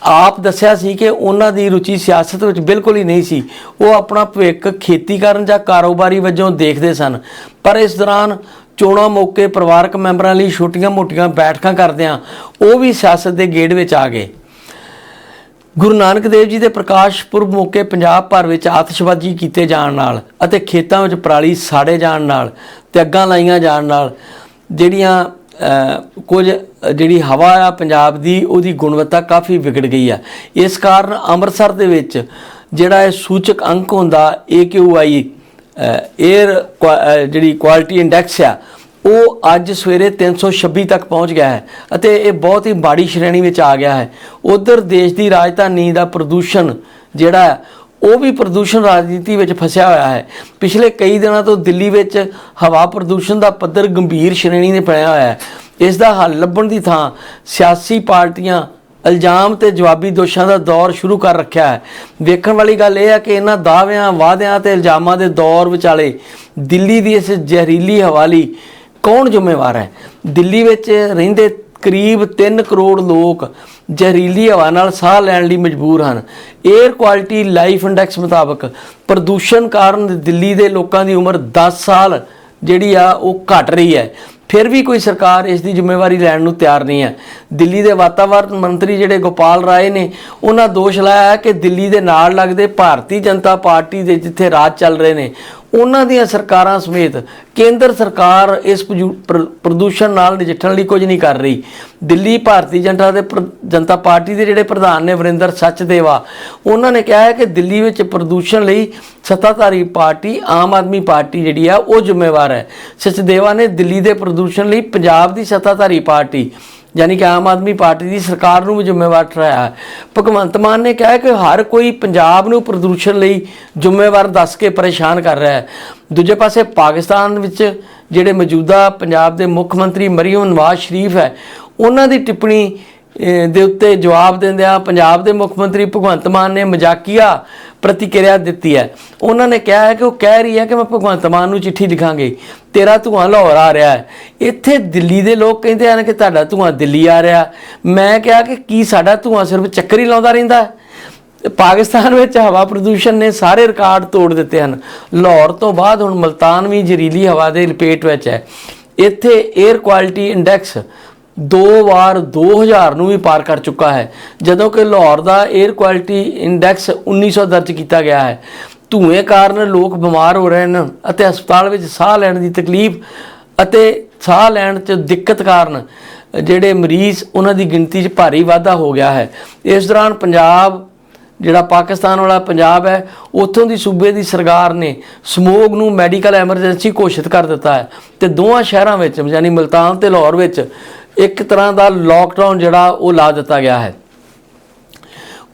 Speaker 1: ਆਪ ਦੱਸਿਆ ਸੀ ਕਿ ਉਹਨਾਂ ਦੀ ਰੁਚੀ ਸਿਆਸਤ ਵਿੱਚ ਬਿਲਕੁਲ ਹੀ ਨਹੀਂ ਸੀ। ਉਹ ਆਪਣਾ ਭਵਿੱਖ ਖੇਤੀ ਕਰਨ ਜਾਂ ਕਾਰੋਬਾਰੀ ਵਜੋਂ ਦੇਖਦੇ ਸਨ। ਪਰ ਇਸ ਦੌਰਾਨ ਚੋਣਾਂ ਮੌਕੇ ਪਰਿਵਾਰਕ ਮੈਂਬਰਾਂ ਲਈ ਛੋਟੀਆਂ-ਮੋਟੀਆਂ ਬੈਠਕਾਂ ਕਰਦਿਆਂ ਉਹ ਵੀ ਸਿਆਸਤ ਦੇ ਗੇੜ ਵਿੱਚ ਆ ਗਏ। ਗੁਰੂ ਨਾਨਕ ਦੇਵ ਜੀ ਦੇ ਪ੍ਰਕਾਸ਼ ਪੁਰਬ ਮੌਕੇ ਪੰਜਾਬ ਭਰ ਵਿੱਚ ਆਤਿਸ਼ਬਾਜ਼ੀ ਕੀਤੇ ਜਾਣ ਨਾਲ ਅਤੇ ਖੇਤਾਂ ਵਿੱਚ ਪਰਾਲੀ ਸਾੜੇ ਜਾਣ ਨਾਲ ਤੇ ਅੱਗਾਂ ਲਾਈਆਂ ਜਾਣ ਨਾਲ, ਜਿਹੜੀਆਂ ਕੁਝ, ਜਿਹੜੀ ਹਵਾ ਆ ਪੰਜਾਬ ਦੀ, ਉਹਦੀ ਗੁਣਵੱਤਾ ਕਾਫੀ ਵਿਗੜ ਗਈ ਆ। ਇਸ ਕਾਰਨ ਅੰਮ੍ਰਿਤਸਰ ਦੇ ਵਿੱਚ ਜਿਹੜਾ ਇਹ ਸੂਚਕ ਅੰਕ ਹੁੰਦਾ AQI 에ਅਰ ਜਿਹੜੀ ਕੁਆਲਿਟੀ ਇੰਡੈਕਸ ਆ ਉਹ ਅੱਜ ਸਵੇਰੇ 326 ਤੱਕ ਪਹੁੰਚ ਗਿਆ ਹੈ ਅਤੇ ਇਹ ਬਹੁਤ ਹੀ ਮਾੜੀ ਸ਼੍ਰੇਣੀ ਵਿੱਚ ਆ ਗਿਆ ਹੈ। ਉਧਰ ਦੇਸ਼ ਦੀ ਰਾਜਧਾਨੀ ਦਾ ਪ੍ਰਦੂਸ਼ਣ ਜਿਹੜਾ ਹੈ, ਉਹ ਵੀ ਪ੍ਰਦੂਸ਼ਣ ਰਾਜਨੀਤੀ ਵਿੱਚ ਫਸਿਆ ਹੋਇਆ ਹੈ। ਪਿਛਲੇ ਕਈ ਦਿਨਾਂ ਤੋਂ ਦਿੱਲੀ ਵਿੱਚ ਹਵਾ ਪ੍ਰਦੂਸ਼ਣ ਦਾ ਪੱਧਰ ਗੰਭੀਰ ਸ਼੍ਰੇਣੀ ਨੇ ਪਿਆ ਹੋਇਆ ਹੈ। ਇਸ ਦਾ ਹੱਲ ਲੱਭਣ ਦੀ ਥਾਂ ਸਿਆਸੀ ਪਾਰਟੀਆਂ ਇਲਜ਼ਾਮ ਤੇ ਜਵਾਬੀ ਦੋਸ਼ਾਂ ਦਾ ਦੌਰ ਸ਼ੁਰੂ ਕਰ ਰੱਖਿਆ ਹੈ। ਵੇਖਣ ਵਾਲੀ ਗੱਲ ਇਹ ਹੈ ਕਿ ਇਹਨਾਂ ਦਾਅਵਿਆਂ, ਵਾਅਦਿਆਂ ਤੇ ਇਲਜ਼ਾਮਾਂ ਦੇ ਦੌਰ ਵਿਚਾਲੇ ਦਿੱਲੀ ਦੀ ਇਸ ਜ਼ਹਿਰੀਲੀ ਹਵਾ ਲਈ ਕੌਣ ਜ਼ਿੰਮੇਵਾਰ ਹੈ? ਦਿੱਲੀ ਵਿੱਚ ਰਹਿੰਦੇ ਕਰੀਬ 3 ਕਰੋੜ ਲੋਕ ਜ਼ਹਿਰੀਲੀ ਹਵਾ ਨਾਲ ਸਾਹ ਲੈਣ ਲਈ ਮਜਬੂਰ ਹਨ। 에ਅਰ ਕੁਆਲਿਟੀ ਲਾਈਫ ਇੰਡੈਕਸ ਮੁਤਾਬਕ ਪ੍ਰਦੂਸ਼ਣ ਕਾਰਨ ਦਿੱਲੀ ਦੇ ਲੋਕਾਂ ਦੀ ਉਮਰ 10 ਸਾਲ ਜਿਹੜੀ ਆ ਉਹ ਘਟ ਰਹੀ ਹੈ। ਫਿਰ ਵੀ ਕੋਈ ਸਰਕਾਰ ਇਸ ਦੀ ਜ਼ਿੰਮੇਵਾਰੀ ਲੈਣ ਨੂੰ ਤਿਆਰ ਨਹੀਂ ਹੈ। ਦਿੱਲੀ ਦੇ ਵਾਤਾਵਰਣ ਮੰਤਰੀ ਜਿਹੜੇ ਗੋਪਾਲ ਰਾਏ ਨੇ, ਉਹਨਾਂ ਦੋਸ਼ ਲਾਇਆ ਹੈ ਕਿ ਦਿੱਲੀ ਦੇ ਨਾਲ ਲੱਗਦੇ ਭਾਰਤੀ ਜਨਤਾ ਪਾਰਟੀ ਦੇ ਜਿੱਥੇ ਰਾਜ ਚੱਲ ਰਹੇ ਨੇ ਉਹਨਾਂ ਦੀਆਂ ਸਰਕਾਰਾਂ ਸਮੇਤ ਕੇਂਦਰ ਸਰਕਾਰ ਇਸ ਪ੍ਰਦੂਸ਼ਣ ਨਾਲ ਨਜਿੱਠਣ ਲਈ ਕੁਝ ਨਹੀਂ ਕਰ ਰਹੀ। ਦਿੱਲੀ ਭਾਰਤੀ ਜਨਤਾ ਦੇ ਪ੍ਰ- ਜਨਤਾ ਪਾਰਟੀ ਦੇ ਜਿਹੜੇ ਪ੍ਰਧਾਨ ਨੇ ਵਰਿੰਦਰ ਸੱਚਦੇਵਾ, ਉਹਨਾਂ ਨੇ ਕਿਹਾ ਹੈ ਕਿ ਦਿੱਲੀ ਵਿੱਚ ਪ੍ਰਦੂਸ਼ਣ ਲਈ ਸੱਤਾਧਾਰੀ ਪਾਰਟੀ, ਆਮ ਆਦਮੀ ਪਾਰਟੀ ਜਿਹੜੀ ਆ, ਉਹ ਜ਼ਿੰਮੇਵਾਰ ਹੈ। ਸਚਦੇਵਾ ਨੇ ਦਿੱਲੀ ਦੇ ਪ੍ਰਦੂਸ਼ਣ ਲਈ ਪੰਜਾਬ ਦੀ ਸੱਤਾਧਾਰੀ ਪਾਰਟੀ ਯਾਨੀ ਕਿ ਆਮ ਆਦਮੀ ਪਾਰਟੀ ਦੀ ਸਰਕਾਰ ਨੂੰ ਵੀ ਜ਼ਿੰਮੇਵਾਰ ਠਹਿਰਾਇਆ ਭਗਵੰਤ ਮਾਨ ਨੇ ਕਿਹਾ ਕਿ ਹਰ ਕੋਈ ਪੰਜਾਬ ਨੂੰ ਪ੍ਰਦੂਸ਼ਣ ਲਈ ਜ਼ਿੰਮੇਵਾਰ ਦੱਸ ਕੇ ਪਰੇਸ਼ਾਨ ਕਰ ਰਿਹਾ ਹੈ। ਦੂਜੇ ਪਾਸੇ ਪਾਕਿਸਤਾਨ ਵਿੱਚ ਜਿਹੜੇ ਮੌਜੂਦਾ ਪੰਜਾਬ ਦੇ ਮੁੱਖ ਮੰਤਰੀ ਮਰੀਮ ਨਵਾਜ਼ ਸ਼ਰੀਫ ਹੈ, ਉਹਨਾਂ ਦੀ ਟਿੱਪਣੀ ਦੇ ਉੱਤੇ ਜਵਾਬ ਦਿੰਦਿਆਂ ਪੰਜਾਬ ਦੇ ਮੁੱਖ ਮੰਤਰੀ ਭਗਵੰਤ ਮਾਨ ਨੇ ਮਜ਼ਾਕੀਆ ਪ੍ਰਤੀਕਿਰਿਆ ਦਿੱਤੀ ਹੈ। ਉਹਨਾਂ ਨੇ ਕਿਹਾ ਹੈ ਕਿ ਉਹ ਕਹਿ ਰਹੀ ਹੈ ਕਿ ਮੈਂ ਭਗਵੰਤ ਮਾਨ ਨੂੰ ਚਿੱਠੀ ਲਿਖਾਂਗੇ। ਤੇਰਾ ਧੂਆਂ ਲਾਹੌਰ ਆ ਰਿਹਾ ਹੈ। ਇੱਥੇ ਦਿੱਲੀ ਦੇ ਲੋਕ ਕਹਿੰਦੇ ਹਨ ਕਿ ਤੁਹਾਡਾ ਧੂਆਂ ਦਿੱਲੀ ਆ ਰਿਹਾ ਮੈਂ ਕਿਹਾ ਕਿ ਕੀ ਸਾਡਾ ਧੂਆਂ ਸਿਰਫ ਚੱਕਰ ਹੀ ਲਾਉਂਦਾ ਰਹਿੰਦਾ ਹੈ? ਪਾਕਿਸਤਾਨ ਵਿੱਚ ਹਵਾ ਪ੍ਰਦੂਸ਼ਣ ਨੇ ਸਾਰੇ ਰਿਕਾਰਡ ਤੋੜ ਦਿੱਤੇ ਹਨ। ਲਾਹੌਰ ਤੋਂ ਬਾਅਦ ਹੁਣ ਮਲਤਾਨ ਵੀ ਜ਼ਹਿਰੀਲੀ ਹਵਾ ਦੇ ਲਪੇਟ ਵਿੱਚ ਹੈ। ਇੱਥੇ 에ਅਰ ਕੁਆਲਿਟੀ ਇੰਡੈਕਸ ਦੋ ਵਾਰ 2000 ਨੂੰ ਵੀ ਪਾਰ ਕਰ ਚੁੱਕਾ ਹੈ। ਜਦੋਂ ਕਿ ਲਾਹੌਰ ਦਾ 에ਅਰ ਕੁਆਲਿਟੀ ਇੰਡੈਕਸ 1900 ਦਰਜ ਕੀਤਾ ਗਿਆ ਹੈ। ਧੂਏ ਕਾਰਨ ਲੋਕ ਬਿਮਾਰ ਹੋ ਰਹੇ ਹਨ ਅਤੇ ਹਸਪਤਾਲ ਵਿੱਚ ਸਾਹ ਲੈਣ ਦੀ ਤਕਲੀਫ ਅਤੇ ਸਾਹ ਲੈਣ 'ਚ ਦਿੱਕਤ ਕਾਰਨ ਜਿਹੜੇ ਮਰੀਜ਼, ਉਹਨਾਂ ਦੀ ਗਿਣਤੀ 'ਚ ਭਾਰੀ ਵਾਧਾ ਹੋ ਗਿਆ ਹੈ। ਇਸ ਦੌਰਾਨ ਪੰਜਾਬ, ਜਿਹੜਾ ਪਾਕਿਸਤਾਨ ਵਾਲਾ ਪੰਜਾਬ ਹੈ, ਉੱਥੋਂ ਦੀ ਸੂਬੇ ਦੀ ਸਰਕਾਰ ਨੇ ਸਮੋਗ ਨੂੰ ਮੈਡੀਕਲ ਐਮਰਜੈਂਸੀ ਘੋਸ਼ਿਤ ਕਰ ਦਿੱਤਾ ਹੈ ਤੇ ਦੋਵਾਂ ਸ਼ਹਿਰਾਂ ਵਿੱਚ, ਯਾਨੀ ਮਲਤਾਨ ਤੇ ਲਾਹੌਰ ਵਿੱਚ ਇੱਕ ਤਰ੍ਹਾਂ ਦਾ ਲੋਕਡਾਊਨ ਜਿਹੜਾ ਉਹ ਲਾ ਦਿੱਤਾ ਗਿਆ ਹੈ।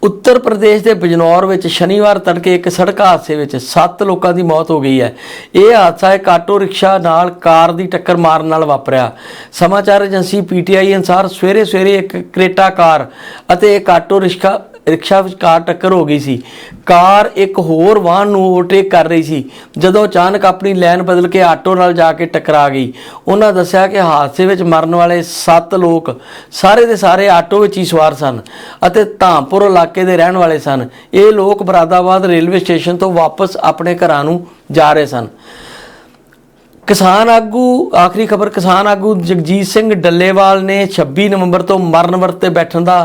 Speaker 1: ਉੱਤਰ ਪ੍ਰਦੇਸ਼ ਦੇ ਬਿਜਨੌਰ ਵਿੱਚ ਸ਼ਨੀਵਾਰ ਤੜਕੇ ਇੱਕ ਸੜਕ ਹਾਦਸੇ ਵਿੱਚ 7 ਲੋਕਾਂ ਦੀ ਮੌਤ ਹੋ ਗਈ ਹੈ। ਇਹ ਹਾਦਸਾ ਇੱਕ ਆਟੋ ਰਿਕਸ਼ਾ ਨਾਲ ਕਾਰ ਦੀ ਟੱਕਰ ਮਾਰਨ ਨਾਲ ਵਾਪਰਿਆ। ਸਮਾਚਾਰ ਏਜੰਸੀ ਪੀਟੀਆਈ ਅਨਸਾਰ ਸਵੇਰੇ ਸਵੇਰੇ ਇੱਕ ਕ੍ਰੇਟਾ ਕਾਰ ਅਤੇ ਇੱਕ ਆਟੋ ਰਿਕਸ਼ਾ ਰਿਕਸ਼ਾ ਵਿਚਕਾਰ ਟੱਕਰ ਹੋ ਗਈ ਸੀ। ਕਾਰ ਇੱਕ ਹੋਰ ਵਾਹਨ ਨੂੰ ਓਵਰਟੇਕ ਕਰ ਰਹੀ ਸੀ। ਜਦੋਂ ਅਚਾਨਕ ਆਪਣੀ ਲਾਈਨ ਬਦਲ ਕੇ ਆਟੋ ਨਾਲ ਜਾ ਕੇ ਟਕਰਾ ਗਈ, ਉਹਨਾਂ ਦੱਸਿਆ ਕਿ ਹਾਦਸੇ ਵਿੱਚ ਮਰਨ ਵਾਲੇ 7 ਲੋਕ ਸਾਰੇ ਦੇ ਸਾਰੇ ਆਟੋ ਵਿੱਚ ਹੀ ਸਵਾਰ ਸਨ ਅਤੇ ਧਾਮਪੁਰ ਇਲਾਕੇ ਦੇ ਰਹਿਣ ਵਾਲੇ ਸਨ। ਇਹ ਲੋਕ ਬਰਾਦਾਬਾਦ ਰੇਲਵੇ ਸਟੇਸ਼ਨ ਤੋਂ ਵਾਪਸ ਆਪਣੇ ਘਰਾਂ ਨੂੰ ਜਾ ਰਹੇ ਸਨ। ਕਿਸਾਨ ਆਗੂ, ਆਖਰੀ ਖਬਰ, ਕਿਸਾਨ ਆਗੂ ਜਗਜੀਤ ਸਿੰਘ ਡੱਲੇਵਾਲ ਨੇ 26 ਨਵੰਬਰ ਤੋਂ ਮਰਨ ਵਰਤ ਤੇ ਬੈਠਣ ਦਾ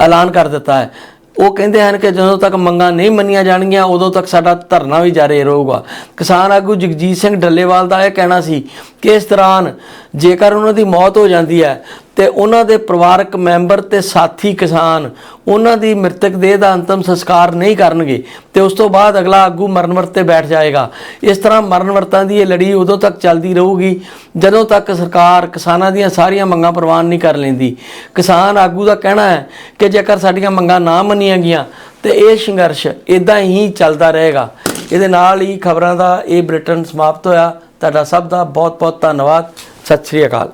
Speaker 1: ਐਲਾਨ ਕਰ ਦਿੱਤਾ ਹੈ। ਉਹ ਕਹਿੰਦੇ ਹਨ ਕਿ ਜਦੋਂ ਤੱਕ ਮੰਗਾਂ ਨਹੀਂ ਮੰਨੀਆਂ ਜਾਣਗੀਆਂ, ਉਦੋਂ ਤੱਕ ਸਾਡਾ ਧਰਨਾ ਵੀ ਜਾਰੀ ਰਹੂਗਾ। ਕਿਸਾਨ ਆਗੂ ਜਗਜੀਤ ਸਿੰਘ ਡੱਲੇਵਾਲ ਦਾ ਇਹ ਕਹਿਣਾ ਸੀ ਕਿ ਇਸ ਦੌਰਾਨ ਜੇਕਰ ਉਹਨਾਂ ਦੀ ਮੌਤ ਹੋ ਜਾਂਦੀ ਹੈ, ਤੇ ਉਹਨਾਂ ਦੇ ਪਰਿਵਾਰਕ ਮੈਂਬਰ ਤੇ ਸਾਥੀ ਕਿਸਾਨ ਉਹਨਾਂ ਦੀ ਮ੍ਰਿਤਕ ਦੇਹ ਦਾ ਅੰਤਮ ਸੰਸਕਾਰ ਨਹੀਂ ਕਰਨਗੇ, ਤੇ ਉਸ ਤੋਂ ਬਾਅਦ ਅਗਲਾ ਆਗੂ ਮਰਨ ਵਰਤ ਤੇ ਬੈਠ ਜਾਏਗਾ। ਇਸ ਤਰ੍ਹਾਂ ਮਰਨ ਵਰਤਾਂ ਦੀ ਇਹ ਲੜੀ ਉਦੋਂ ਤੱਕ ਚੱਲਦੀ ਰਹੂਗੀ, ਜਦੋਂ ਤੱਕ ਸਰਕਾਰ ਕਿਸਾਨਾਂ ਦੀਆਂ ਸਾਰੀਆਂ ਮੰਗਾਂ ਪ੍ਰਵਾਨ ਨਹੀਂ ਕਰ ਲੈਂਦੀ। ਕਿਸਾਨ ਆਗੂ ਦਾ ਕਹਿਣਾ ਹੈ ਕਿ ਜੇਕਰ ਸਾਡੀਆਂ ਮੰਗਾਂ ਨਾ ਮੰਨੀਆਂ ਗਈਆਂ, ਤੇ ਇਹ ਸੰਘਰਸ਼ ਇਦਾਂ ਹੀ ਚੱਲਦਾ ਰਹੇਗਾ। ਇਹਦੇ ਨਾਲ ਹੀ ਖਬਰਾਂ ਦਾ ਇਹ ਬ੍ਰਿਟਨ ਸਮਾਪਤ ਹੋਇਆ। ਤੁਹਾਡਾ ਸਭ ਦਾ ਬਹੁਤ ਬਹੁਤ ਧੰਨਵਾਦ। ਸਤਿ ਸ੍ਰੀ ਅਕਾਲ।